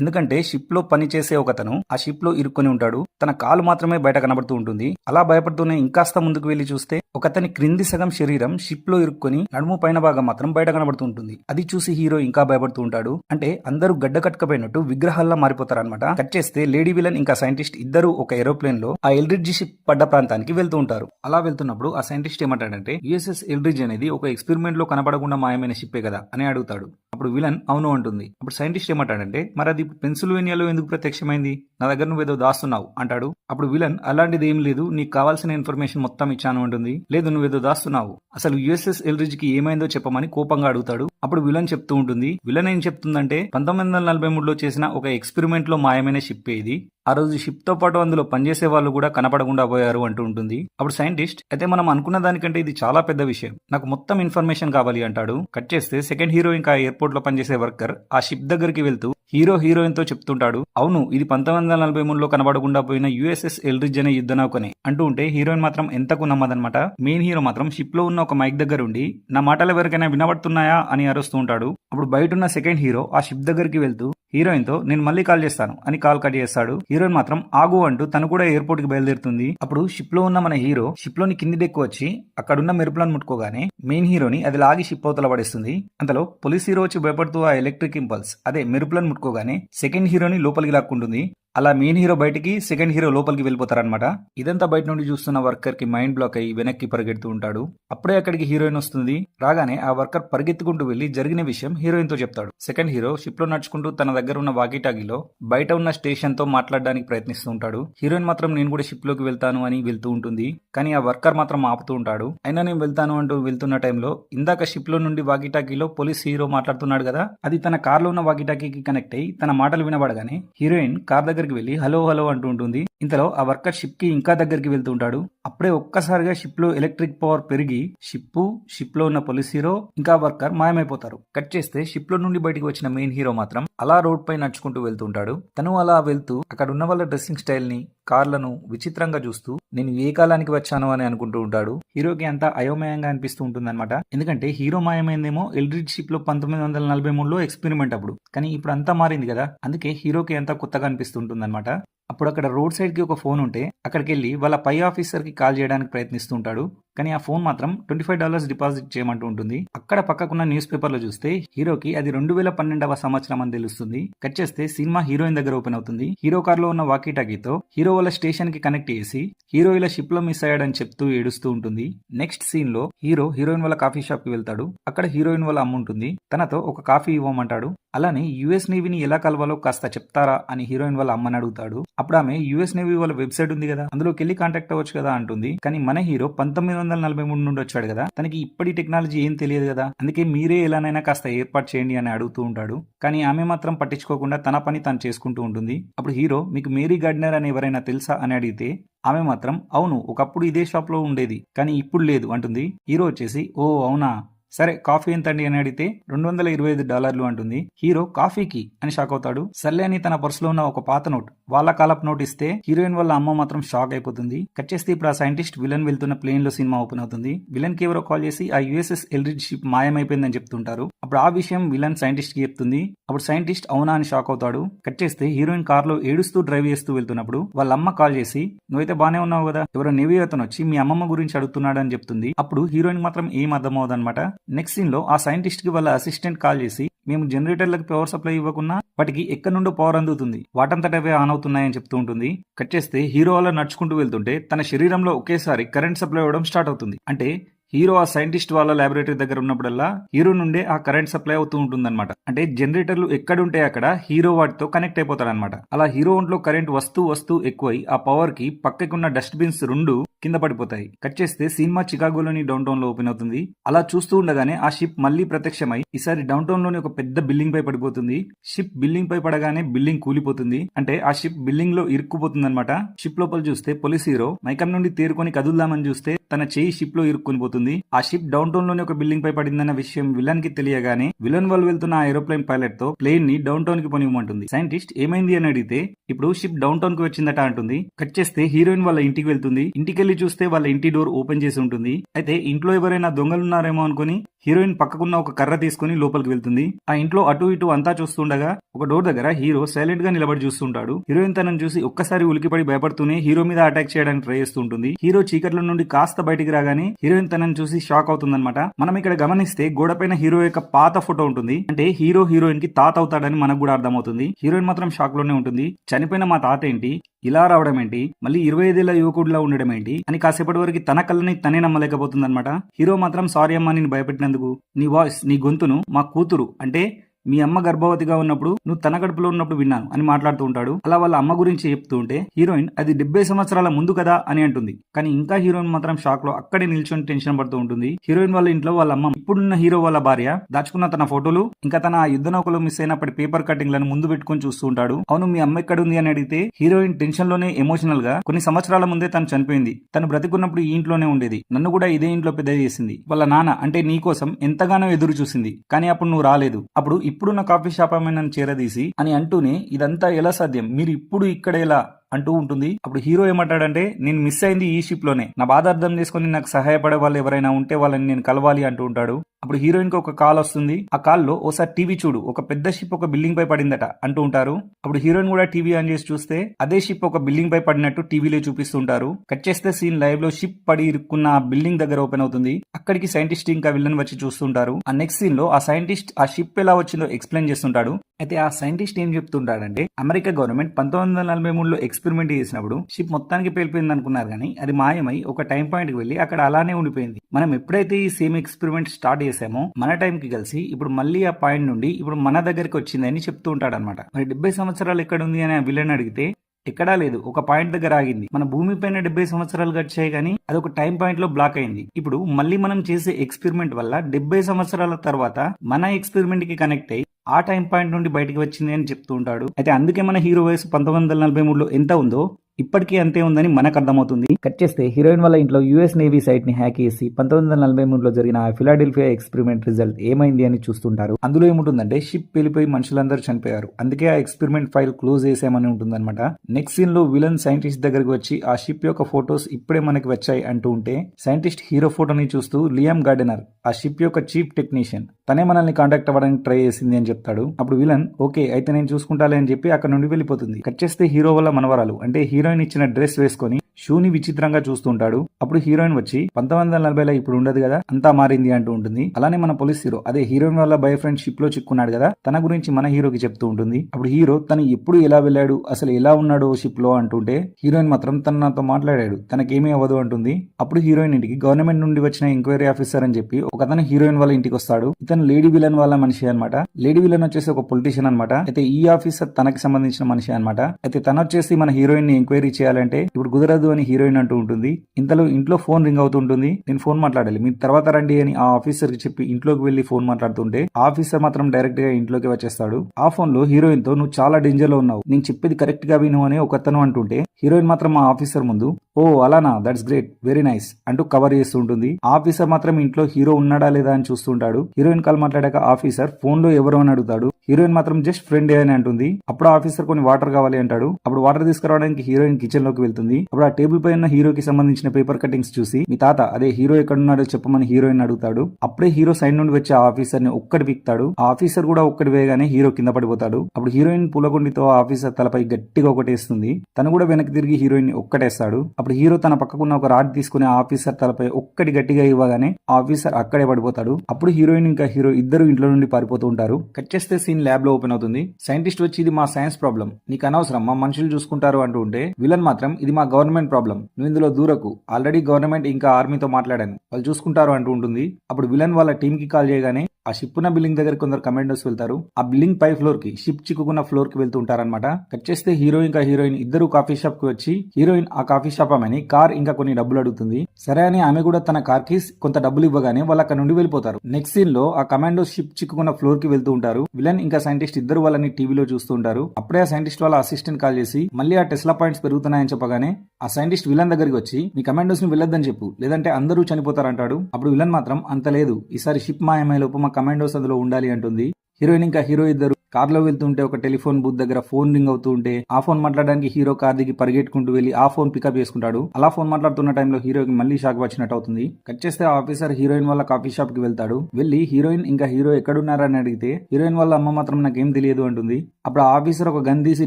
Speaker 1: ఎందుకంటే షిప్లో పనిచేసే ఒకతను ఆ షిప్లో ఇరుక్కొని ఉంటాడు. తన కాలు మాత్రమే బయట కనబడుతూ ఉంటుంది. అలా భయపడుతూనే ఇంకాస్త ముందుకు వెళ్ళి చూస్తే ఒకతని క్రింది సగం శరీరం షిప్లో ఇరుక్కొని నడుము పైన భాగం మాత్రం బయట కనబడుతూ ఉంటుంది. అది చూసి హీరో ఇంకా భయపడుతూ ఉంటాడు. అంటే అందరూ గడ్డ కట్టుకపోయినట్టు విగ్రహాల్లా మారిపోతారనమాట కట్ చేస్తే లేడీ విలన్ ఇంకా సైంటిస్ట్ ఇద్దరు ఒక ఏరోప్లేన్లో ఆ ఎల్రిడ్జి షిప్ పడ్డ ప్రాంతానికి వెళ్తూ ఉంటారు. అలా వెళ్తున్నప్పుడు ఆ సైంటిస్ట్ ఏమంటాడంటే యుఎస్ఎస్ ఎల్డ్రిజ్ అనేది ఒక ఎక్స్పెరిమెంట్లో కనపడకుండా మాయమైన షిప్పే కదా అని అడుగుతాడు. అప్పుడు విలన్ అవును అంటుంది. అప్పుడు సైంటిస్ట్ ఏమంటాడంటే మరి అది పెన్సిల్వేనియాలో ఎందుకు ప్రత్యక్షమైంది? నా దగ్గర నువ్వు ఏదో దాస్తున్నావు అంటాడు. అప్పుడు విలన్ అలాంటిది ఏం లేదు నీకు కావాల్సిన ఇన్ఫర్మేషన్ మొత్తం ఇచ్చాను అంటుంది. లేదు నువ్వేదో దాస్తున్నావు. అసలు యుఎస్ఎస్ ఎల్రిజ్కి ఏమైందో చెప్పమని కోపంగా అడుగుతాడు. అప్పుడు విలన్ చెప్తూ ఉంటుంది. విలన్ ఏం చెప్తుందంటే పంతొమ్మిది వందల నలభై మూడులో చేసిన ఒక ఎక్స్పెరిమెంట్లో మాయమైన షిప్ ఇది? ఆ రోజు షిప్తో పాటు అందులో పనిచేసే వాళ్ళు కూడా కనపడకుండా పోయారు అంటూ ఉంటుంది. అప్పుడు సైంటిస్ట్ అయితే మనం అనుకున్న దానికంటే ఇది చాలా పెద్ద విషయం. నాకు మొత్తం ఇన్ఫర్మేషన్ కావాలి అంటాడు. కట్ చేస్తే సెకండ్ హీరో ఇంకా ఎయిర్పోర్ట్లో పనిచేసే వర్కర్ ఆ షిప్ దగ్గరికి వెళ్తూ హీరో హీరోయిన్తో చెప్తుంటాడు అవును ఇది పంతొమ్మిది వందల నలభై మూడులో కనబడకుండా పోయిన యుఎస్ఎస్ ఎల్రిజ్ అనే యుద్ధ నౌకనే అంటూ ఉంటే హీరోయిన్ మాత్రం ఎంతకు నమ్మదనమాట మెయిన్ హీరో మాత్రం షిప్లో ఉన్న ఒక మైక్ దగ్గర ఉండి నా మాటలు ఎవరికైనా వినబడుతున్నాయా? అని అరుస్తూ ఉంటాడు. అప్పుడు బయట ఉన్న సెకండ్ హీరో ఆ షిప్ దగ్గరికి వెళ్తూ హీరోయిన్తో నేను మళ్ళీ కాల్ చేస్తాను అని కాల్ కట్ చేస్తాడు. హీరోయిన్ మాత్రం ఆగు అంటూ తను కూడా ఎయిర్పోర్ట్కి బయలుదేరుతుంది. అప్పుడు షిప్లో ఉన్న మన హీరో షిప్లోని కింది డెక్కు వచ్చి అక్కడున్న మెరుపులను ముట్టుకోగానే మెయిన్ హీరోని అది లాగి షిప్ అవతల పడేస్తుంది. అంతలో పోలీస్ హీరో వచ్చి భయపడుతూ ఆ ఎలక్ట్రిక్ ఇంపల్స్ అదే మెరుపులను పట్టుకోగానే సెకండ్ హీరోని లోపలికి లాక్కుంటుంది. అలా మెయిన్ హీరో బయటికి సెకండ్ హీరో లోపలికి వెళ్ళిపోతారనమాట ఇదంతా బయట నుండి చూస్తున్న వర్కర్కి మైండ్ బ్లాక్ అయ్యి వెనక్కి పరిగెడుతూ ఉంటాడు. అప్పుడే అక్కడికి హీరోయిన్ వస్తుంది. రాగానే ఆ వర్కర్ పరిగెత్తుకుంటూ వెళ్ళి జరిగిన విషయం హీరోయిన్తో చెప్తాడు. సెకండ్ హీరో షిప్లో నడుచుకుంటూ తన దగ్గర ఉన్న వాకిటాగిలో బయట ఉన్న స్టేషన్తో మాట్లాడడానికి ప్రయత్నిస్తూ ఉంటాడు. హీరోయిన్ మాత్రం నేను కూడా షిప్లోకి వెళ్తాను అని వెళ్తూ ఉంటుంది. కానీ ఆ వర్కర్ మాత్రం ఆపుతూ ఉంటాడు. అయినా నేను వెళ్తాను అంటూ వెళ్తున్న టైంలో ఇందాక షిప్లో నుండి వాకిటాకీలో పోలీస్ హీరో మాట్లాడుతున్నాడు కదా? అది తన కార్లో ఉన్న వాకిటాకీకి కనెక్ట్ అయ్యి తన మాటలు వినబడగానే హీరోయిన్ కార్ దగ్గర దగ్గరికి వెళ్ళి హలో హలో అంటూ ఉంటుంది. ఇంతలో ఆ వర్కర్ షిప్కి ఇంకా దగ్గరికి వెళ్తూ ఉంటాడు. అప్పుడే ఒక్కసారిగా షిప్లో ఎలక్ట్రిక్ పవర్ పెరిగి షిప్ షిప్లో ఉన్న పోలీస్ హీరో ఇంకా వర్కర్ మాయమైపోతారు. కట్ చేస్తే షిప్లో నుండి బయటికి వచ్చిన మెయిన్ హీరో మాత్రం అలా రోడ్ పై నడుచుకుంటూ వెళ్తూ ఉంటాడు. తను అలా వెళ్తూ అక్కడ ఉన్న వాళ్ళ డ్రెస్సింగ్ స్టైల్ని కార్లను విచిత్రంగా చూస్తూ నేను ఏ కాలానికి వచ్చాను అని అనుకుంటూ ఉంటాడు. హీరోకి అంతా అయోమయంగా అనిపిస్తూ ఉంటుంది ఎందుకంటే హీరో మాయమైందేమో ఎల్డ్రిడ్ షిప్లో పంతొమ్మిది వందల నలభై మూడులో ఎక్స్పెరిమెంట్ అప్పుడు. కానీ ఇప్పుడు అంతా మారింది కదా. అందుకే హీరోకి అంతా కొత్తగా అనిపిస్తుంటుంది అనమాట అప్పుడు అక్కడ రోడ్ సైడ్కి ఒక ఫోన్ ఉంటే అక్కడికి వెళ్ళి వాళ్ళ పై ఆఫీసర్కి కాల్ చేయడానికి ప్రయత్నిస్తుంటాడు కానీ ఆ ఫోన్ మాత్రం ట్వంటీ ఫైవ్ డాలర్స్ డిపాజిట్ చేయమంటూ ఉంటుంది. అక్కడ పక్కకున్న న్యూస్ పేపర్లో చూస్తే హీరోకి అది రెండు వేల పన్నెండవ సంవత్సరం అని తెలుస్తుంది. కట్ చేస్తే సినిమా హీరోయిన్ దగ్గర ఓపెన్ అవుతుంది. హీరో కార్లో ఉన్న వాకీటాకీతో హీరో వాళ్ళ స్టేషన్కి కనెక్ట్ చేసి హీరో ఇలా షిప్లో మిస్ అయ్యాడని చెప్తూ ఏడుస్తూ ఉంటుంది. నెక్స్ట్ సీన్లో హీరో హీరోయిన్ వాళ్ళ కాఫీ షాప్కి వెళ్తాడు. అక్కడ హీరోయిన్ వాళ్ళ అమ్మ ఉంటుంది. తనతో ఒక కాఫీ ఇవ్వమంటాడు. అలానే యుఎస్ నేవీని ఎలా కలవాలో కాస్త చెప్తారా అని హీరోయిన్ వాళ్ళ అమ్మని అడుగుతాడు. అప్పుడు ఆమె యుఎస్ నేవీ వాళ్ళ వెబ్సైట్ ఉంది కదా అందులోకి వెళ్ళి కాంటాక్ట్ అవ్వచ్చు కదా అంటుంది. కానీ మన హీరో పంతొమ్మిది వందల నలభై మూడు నుండి వచ్చాడు కదా. తనకి ఇప్పటి టెక్నాలజీ ఏం తెలియదు కదా. అందుకే మీరే ఎలానైనా కాస్త ఏర్పాటు చేయండి అని అడుగుతూ ఉంటాడు. కానీ ఆమె మాత్రం పట్టించుకోకుండా తన పని తను చేసుకుంటూ ఉంటుంది. అప్పుడు హీరో మీకు మేరీ గార్డనర్ అని ఎవరైనా తెలుసా అని అడిగితే ఆమె మాత్రం అవును ఒకప్పుడు ఇదే షాప్లో ఉండేది కానీ ఇప్పుడు లేదు అంటుంది. హీరో వచ్చేసి ఓ అవునా? సరే కాఫీ ఎంతండి అని అడిగితే రెండు వందల ఇరవై ఐదు డాలర్లు అంటుంది. హీరో కాఫీకి అని షాక్ అవుతాడు. సర్లే అని తన పర్సులో ఉన్న ఒక పాత నోట్ వాళ్ళ కాలపు నోట్ ఇస్తే హీరోయిన్ వాళ్ళ అమ్మ మాత్రం షాక్ అయిపోతుంది. కట్ చేస్తే ఇప్పుడు ఆ సైంటిస్ట్ విలన్ వెళ్తున్న ప్లేన్లో సినిమా ఓపెన్ అవుతుంది. విలన్కి ఎవరో కాల్ చేసి ఆ యుఎస్ఎస్ ఎల్రిడ్ షిప్ మాయమైపోయిందని చెప్తుంటారు. అప్పుడు ఆ విషయం విలన్ సైంటిస్ట్కి చెప్తుంది. అప్పుడు సైంటిస్ట్ అవునా? అని షాక్ అవుతాడు. కట్ చేస్తే హీరోయిన్ కార్లో ఏడుస్తూ డ్రైవ్ చేస్తూ వెళ్తున్నప్పుడు వాళ్ళ అమ్మ కాల్ చేసి నువ్వైతే బానే ఉన్నావు కదా ఎవరో నెవీ అతను వచ్చి మీ అమ్మమ్మ గురించి అడుగుతున్నాడు అని చెప్తుంది. అప్పుడు హీరోయిన్ మాత్రం ఏం అర్థం అనమాట నెక్స్ట్ సీన్లో ఆ సైంటిస్ట్కి వాళ్ళ అసిస్టెంట్ కాల్ చేసి మేము జనరేటర్లకు పవర్ సప్లై ఇవ్వకున్నా వాటికి ఎక్కడి నుండో పవర్ అందుతుంది. వాటంతట అవే ఆన్ అవుతున్నాయని చెప్తూ ఉంటుంది. కట్ చేస్తే హీరో అలా నడుచుకుంటూ వెళ్తుంటే తన శరీరంలో ఒకేసారి కరెంట్ సప్లై అవ్వడం స్టార్ట్ అవుతుంది. అంటే హీరో ఆ సైంటిస్ట్ వాళ్ళ ల్యాబొరేటరీ దగ్గర ఉన్నప్పుడల్లా హీరో నుండే ఆ కరెంట్ సప్లై అవుతూ ఉంటుందన్నమాట. అంటే జనరేటర్లు ఎక్కడుంటే అక్కడ హీరో వాటితో కనెక్ట్ అయిపోతాడనమాట అలా హీరో ఒంట్లో కరెంట్ వస్తూ వస్తూ ఎక్కువై ఆ పవర్కి పక్కకున్న డస్ట్ బిన్స్ రెండు కింద పడిపోతాయి. కట్ చేస్తే సినిమా చికాగోలోని డౌన్ టౌన్లో ఓపెన్ అవుతుంది. అలా చూస్తూ ఉండగానే ఆ షిప్ మళ్ళీ ప్రత్యక్షమై ఈసారి డౌన్ టౌన్లోని ఒక పెద్ద బిల్డింగ్ పై పడిపోతుంది. షిప్ బిల్డింగ్ పై పడగానే బిల్డింగ్ కూలిపోతుంది. అంటే ఆ షిప్ బిల్డింగ్లో ఇరుక్కుపోతుంది అనమాట షిప్ లోపల చూస్తే పోలీస్ హీరో మైకం నుండి తేరుకొని కదులుదామని చూస్తే తన చేయి షిప్లో ఇరుక్కుని పోతుంది. ఆ షిప్ డౌన్ టౌన్లోని ఒక బిల్డింగ్ పై పడిందన్న విషయం విలన్కి తెలియగానే విలన్ వాళ్ళు వెళ్తున్న ఆ ఏరోప్లేన్ పైలట్తో ప్లేన్ని డౌన్ టౌన్కి పనివ్వమంటుంది. సైంటిస్ట్ ఏమైంది అని అడిగితే ఇప్పుడు షిప్ డౌన్ టౌన్కి వచ్చిందట అంటుంది. కట్ చేస్తే హీరోయిన్ వాళ్ళ ఇంటికి వెళ్తుంది. ఇంటికెళ్ళి చూస్తే వాళ్ళ ఇంటి డోర్ ఓపెన్ చేసి ఉంటుంది. అయితే ఇంట్లో ఎవరైనా దొంగలున్నారేమో అనుకుని హీరోయిన్ పక్కకున్న ఒక కర్ర తీసుకుని లోపలికి వెళ్తుంది. ఆ ఇంట్లో అటు ఇటు అంతా చూస్తుండగా ఒక డోర్ దగ్గర హీరో సైలెంట్గా నిలబడి చూస్తుంటాడు. హీరోయిన్ తనను చూసి ఒక్కసారి ఉలికిపడి భయపడుతూనే హీరో మీద అటాక్ చేయడానికి ట్రై చేస్తుంటుంది. హీరో చీకట్ల నుండి కాస్త బయటికి రాగానే హీరోయిన్ తనను చూసి షాక్ అవుతుందన్నమాట. మనం ఇక్కడ గమనిస్తే గోడపైన హీరో యొక్క పాత ఫోటో ఉంటుంది. అంటే హీరో హీరోయిన్కి తాత అవుతాడని మనకు కూడా అర్థమవుతుంది. హీరోయిన్ మాత్రం షాక్లోనే ఉంటుంది. చనిపోయిన మా తాత ఏంటి? ఇలా రావడం ఏంటి? మళ్ళీ ఇరవై ఐదేళ్ళ యువకుడిలా ఉండడం ఏంటి? అని కాసేపటి వరకు తన కళ్ళని తనే నమ్మలేకపోతుంది అనమాట హీరో మాత్రం సారీ అమ్మా నేను భయపెట్టినందుకు. నీ వాయిస్ నీ గొంతును మా కూతురు అంటే మీ అమ్మ గర్భవతిగా ఉన్నప్పుడు నువ్వు తన గడుపులో ఉన్నప్పుడు విన్నాను అని మాట్లాడుతూ ఉంటాడు. అలా వాళ్ళ అమ్మ గురించి చెప్తూ ఉంటే హీరోయిన్ అది డెబ్బై సంవత్సరాల ముందు కదా అని అంటుంది. కానీ ఇంకా హీరోయిన్ మాత్రం షాక్లో అక్కడే నిల్చొని టెన్షన్ పడుతూ ఉంటుంది. హీరోయిన్ వాళ్ళ ఇంట్లో వాళ్ళ అమ్మ ఇప్పుడున్న హీరో వాళ్ళ భార్య దాచుకున్న తన ఫోటోలు ఇంకా తన యుద్ధ నౌకలో మిస్ అయినప్పటి పేపర్ కటింగ్లను ముందు పెట్టుకుని చూస్తూ ఉంటాడు. అవును మీ అమ్మ ఎక్కడ ఉంది అని అడిగితే హీరోయిన్ టెన్షన్లోనే ఎమోషనల్గా కొన్ని సంవత్సరాల ముందే తను చనిపోయింది. తను బ్రతికున్నప్పుడు ఈ ఇంట్లోనే ఉండేది. నన్ను కూడా ఇదే ఇంట్లో పెద్ద చేసింది. వాళ్ళ నాన్న అంటే నీ కోసం ఎంతగానో ఎదురు చూసింది. కానీ అప్పుడు నువ్వు రాలేదు. అప్పుడు ఇప్పుడున్న కాఫీ షాప్ ఆమె నన్ను చేరదీసి అని అంటూనే ఇదంతా ఎలా సాధ్యం? మీరు ఇప్పుడు ఇక్కడ ఎలా అంటూ ఉంటుంది. అప్పుడు హీరో ఏమంటాడంటే నేను మిస్ అయింది ఈ షిప్లోనే. నా బాధ అర్థం చేసుకుని నాకు సహాయపడే వాళ్ళు ఎవరైనా ఉంటే వాళ్ళని నేను కలవాలి అంటూ ఉంటాడు. అప్పుడు హీరోయిన్కి ఒక కాల్ వస్తుంది. ఆ కాల్లో ఓసారి టీవీ చూడు. ఒక పెద్ద షిప్ ఒక బిల్డింగ్ పై పడిందట అంటూ ఉంటారు. అప్పుడు హీరోయిన్ కూడా టీవీ ఆన్ చేసి చూస్తే అదే షిప్ ఒక బిల్డింగ్ పై పడినట్టు టీవీలో చూపిస్తుంటారు కట్ చేస్తే సీన్ లైవ్లో షిప్ పడి ఇరుక్కున్న ఆ బిల్డింగ్ దగ్గర ఓపెన్ అవుతుంది. అక్కడికి సైంటిస్ట్ ఇంకా విలన్ వచ్చి చూస్తుంటారు ఆ నెక్స్ట్ సీన్లో ఆ సైంటిస్ట్ ఆ షిప్ ఎలా వచ్చిందో ఎక్స్ప్లెయిన్ చేస్తుంటాడు. అయితే ఆ సైంటిస్ట్ ఏం చెప్తుంటాడంటే అమెరికా గవర్నమెంట్ పంతొమ్మిది వందల నలభై మూడులో ఎక్స్పెరిమెంట్ చేసినప్పుడు షిప్ మొత్తానికి పేలిపోయింది అనుకున్నారు కానీ అది మాయమై ఒక టైం పాయింట్కి వెళ్ళి అక్కడ అలానే ఉండిపోయింది. మనం ఎప్పుడైతే ఈ సేమ్ ఎక్స్పెరిమెంట్ స్టార్ట్ చేసామో మన టైం కి కలిసి ఇప్పుడు మళ్ళీ ఆ పాయింట్ నుండి ఇప్పుడు మన దగ్గరికి వచ్చిందని చెప్తూ ఉంటాడు అనమాట మరి డెబ్బై సంవత్సరాలు ఎక్కడ ఉంది అని ఆ విలన్ అడిగితే ఎక్కడా లేదు ఒక పాయింట్ దగ్గర ఆగింది. మన భూమి పైన డెబ్బై సంవత్సరాలు గడిచాయి కానీ అది ఒక టైం పాయింట్లో బ్లాక్ అయింది. ఇప్పుడు మళ్ళీ మనం చేసే ఎక్స్పెరిమెంట్ వల్ల డెబ్బై సంవత్సరాల తర్వాత మన ఎక్స్పెరిమెంట్కి కనెక్ట్ అయ్యి ఆ టైం పాయింట్ నుండి బయటికి వచ్చింది అని చెప్తూ ఉంటాడు. అయితే అందుకే మన హీరో వయసు పంతొమ్మిది వందల నలభై మూడులో ఎంత ఉందో ఇప్పటికీ అంతే ఉందని మనకు అర్థమవుతుంది. కట్ చేస్తే హీరోయిన్ వాళ్ళ ఇంట్లో యుఎస్ నేవీ సైట్ని హ్యాక్ చేసి పంతొమ్మిది వందల నలభై మూడులో జరిగిన ఆ ఫిలాడెల్ఫియా ఎక్స్పెరిమెంట్ రిజల్ట్ ఏమైంది అని చూస్తుంటారు. అందులో ఏముంటుందంటే షిప్ వెళ్ళిపోయి మనుషులందరూ చనిపోయారు. అందుకే ఆ ఎక్స్పెరిమెంట్ ఫైల్ క్లోజ్ చేసామని ఉంటుందన్నమాట. నెక్స్ట్ సీన్లో విలన్ సైంటిస్ట్ దగ్గరికి వచ్చి ఆ షిప్ యొక్క ఫోటోస్ ఇప్పుడే మనకి వచ్చాయి అంటూ ఉంటే సైంటిస్ట్ హీరో ఫోటోని చూస్తూ లియామ్ గార్డెనర్ ఆ షిప్ యొక్క చీఫ్ టెక్నీషియన్ తనే మనల్ని కాంటాక్ట్ అవ్వడానికి ట్రై చేసింది అని చెప్తాడు. అప్పుడు విలన్ ఓకే అయితే నేను చూసుకుంటాలే అని చెప్పి అక్కడ నుండి వెళ్ళిపోతుంది. కట్ చేస్తే హీరో వల్ల మనవరాలు అంటే హీరో హీరోయిన్ ఇచ్చిన డ్రెస్ వేసుకొని షూని విచిత్రంగా చూస్తుంటాడు. అప్పుడు హీరోయిన్ వచ్చి పంతొమ్మిది వందల నలభైలో ఇప్పుడు ఉండదు కదా అంతా మారింది అంటూ ఉంటుంది. అలానే మన పోలీస్ హీరో అదే హీరోయిన్ వల్ల బాయ్ ఫ్రెండ్ షిప్లో చిక్కున్నాడు కదా తన గురించి మన హీరోకి చెప్తూ ఉంటుంది. అప్పుడు హీరో తను ఎప్పుడు ఎలా వెళ్ళాడు అసలు ఎలా ఉన్నాడు షిప్లో అంటుంటే హీరోయిన్ మాత్రం తను నాతో మాట్లాడాడు. తనకేమీ అవ్వదు అంటుంది. అప్పుడు హీరోయిన్ ఇంటికి గవర్నమెంట్ నుండి వచ్చిన ఎంక్వైరీ ఆఫీసర్ అని చెప్పి ఒక అతను హీరోయిన్ వాళ్ళ ఇంటికి వస్తాడు. ఇతను లేడీ విలన్ వాళ్ళ మనిషి అనమాట లేడీ విలన్ వచ్చేసి ఒక పొలిటీషియన్ అనమాట అయితే ఈ ఆఫీసర్ తనకి సంబంధించిన మనిషి అనమాట అయితే తను వచ్చేసి మన హీరోయిన్ని ఎంక్వైరీ చేయాలంటే ఇప్పుడు కుదరదు అని హీరోయిన్ అంటూ ఉంటుంది. ఇంతలో ఇంట్లో ఫోన్ రింగ్ అవుతుంటుంది నేను ఫోన్ మాట్లాడాలి. మీరు తర్వాత రండి అని ఆ ఆఫీసర్కి చెప్పి ఇంట్లోకి వెళ్ళి ఫోన్ మాట్లాడుతుంటే ఆఫీసర్ మాత్రం డైరెక్ట్గా ఇంట్లోకి వచ్చేస్తాడు. ఆ ఫోన్లో హీరోయిన్తో నువ్వు చాలా డేంజర్లో ఉన్నావు. నేను చెప్పేది కరెక్ట్గా విను అని ఒకతను అంటుంటే హీరోయిన్ మాత్రం ఆ ఆఫీసర్ ముందు ఓ అలానా? దట్స్ గ్రేట్ వెరీ నైస్ అంటూ కవర్ చేస్తూ ఉంటుంది. ఆఫీసర్ మాత్రం ఇంట్లో హీరో ఉన్నాడా లేదా అని చూస్తుంటాడు హీరోయిన్ కాల్ మాట్లాడాక ఆఫీసర్ ఫోన్లో ఎవరు అని అడుగుతాడు. హీరోయిన్ మాత్రం జస్ట్ ఫ్రెండ్ అని అంటుంది. అప్పుడు ఆఫీసర్ కొన్ని వాటర్ కావాలి అంటాడు. అప్పుడు వాటర్ తీసుకురావడానికి హీరోయిన్ కిచెన్లోకి వెళ్తుంది. అప్పుడు ఆ టేబుల్ పై ఉన్న హీరోకి సంబంధించిన పేపర్ కటింగ్స్ చూసి మీ తాత అదే హీరో ఎక్కడున్నాడో చెప్పమని హీరోయిన్ అడుగుతాడు. అప్పుడే హీరో సైడ్ నుండి వచ్చే ఆ ఆఫీసర్ని ఒక్కటి పిక్తాడు. ఆ ఆఫీసర్ కూడా ఒక్కటి వేయగానే హీరో కింద పడిపోతాడు. అప్పుడు హీరోయిన్ పూలగుండితో ఆఫీసర్ తలపై గట్టిగా ఒకటేస్తుంది. తను కూడా వెనక్కి తిరిగి హీరోయిన్ ఒక్కటేస్తాడు. అప్పుడు హీరో తన పక్కకున్న ఒక రాడ్ తీసుకుని ఆఫీసర్ తలపై ఒక్కటి గట్టిగా ఇవ్వగానే ఆఫీసర్ అక్కడే పడిపోతాడు. అప్పుడు హీరోయిన్ ఇంకా హీరో ఇద్దరు ఇంట్లో నుండి పారిపోతూ ఉంటారు. కట్ చేస్తే సీన్ ల్యాబ్లో ఓపెన్ అవుతుంది. సైంటిస్ట్ వచ్చి ఇది మా సైన్స్ ప్రాబ్లం. నీకు అనవసరం. మా మనుషులు చూసుకుంటారు అంటూ ఉంటే విలన్ మాత్రం ఇది మా గవర్నమెంట్ ప్రాబ్లం. నువ్వు ఇందులో దూరకు. ఆల్రెడీ గవర్నమెంట్ ఇంకా ఆర్మీతో మాట్లాడాను. వాళ్ళు చూసుకుంటారు అంటూ ఉంటుంది. అప్పుడు విలన్ వాళ్ళ టీం కి కాల్ చేయగానే ఆ షిప్ ఉన్న బిల్డింగ్ దగ్గర కొందరు కమాండోస్ వెళ్తారు. ఆ బిల్డింగ్ పై ఫ్లోర్కి షిప్ చిక్కుకున్న ఫ్లోర్కి వెళ్తూ ఉంటారనమాట కట్ చేస్తే హీరో ఇంకా హీరోయిన్ ఇద్దరు కాఫీ షాప్కి వచ్చి హీరోయిన్ ఆ కాఫీ షాప్ ఆమెని కార్ ఇంకా కొన్ని డబ్బులు అడుగుతుంది. సరే అని ఆమె కూడా తన కార్కి కొంత డబ్బులు ఇవ్వగానే వాళ్ళు అక్కడ నుండి వెళ్ళిపోతారు. నెక్స్ట్ సీన్లో ఆ కమాండో షిప్ చిక్కుకున్న ఫ్లోర్కి వెళ్తూ ఉంటారు. విలన్ ఇంకా సైంటిస్ట్ ఇద్దరు వాళ్ళని టీవీలో చూస్తూ ఉంటారు. అప్పుడే ఆ సైంటిస్ట్ వాళ్ళ అసిస్టెంట్ కాల్ చేసి మళ్ళీ ఆ టెస్లా పాయింట్స్ పెరుగుతున్నాయని చెప్పగానే ఆ సైంటిస్ట్ విలన్ దగ్గరికి వచ్చి మీ కమాండోస్ని వెళ్ళొద్దని చెప్పు లేదంటే అందరూ చనిపోతారంటాడు. అప్పుడు విలన్ మాత్రం అంత లేదు. ఈసారి షిప్ మాయమయ్యే లోపు మా కమాండోస్ అందులో ఉండాలి అంటుంది. హీరోయిన్ ఇంకా హీరో ఇద్దరు. కార్లో వెళ్తుంటే ఒక టెలిఫోన్ బూత్ దగ్గర ఫోన్ రింగ్ అవుతూ ఉంటే ఆ ఫోన్ మాట్లాడడానికి హీరో కార్ దిగి పరిగెట్టుకుంటూ వెళ్ళి ఆ ఫోన్ పికప్ చేసుకుంటాడు. అలా ఫోన్ మాట్లాడుతున్న టైంలో హీరోకి మళ్ళీ షాక్ వచ్చినట్టు అవుతుంది. కట్ చేస్తే ఆ ఆఫీసర్ హీరోయిన్ వాళ్ళ కాఫీ షాప్కి వెళ్తాడు. వెళ్ళి హీరోయిన్ ఇంకా హీరో ఎక్కడున్నారని అడిగితే హీరోయిన్ వాళ్ళ అమ్మ మాత్రం నాకేం తెలియదు అంటుంది. అప్పుడు ఆ ఆఫీసర్ ఒక గన్ తీసి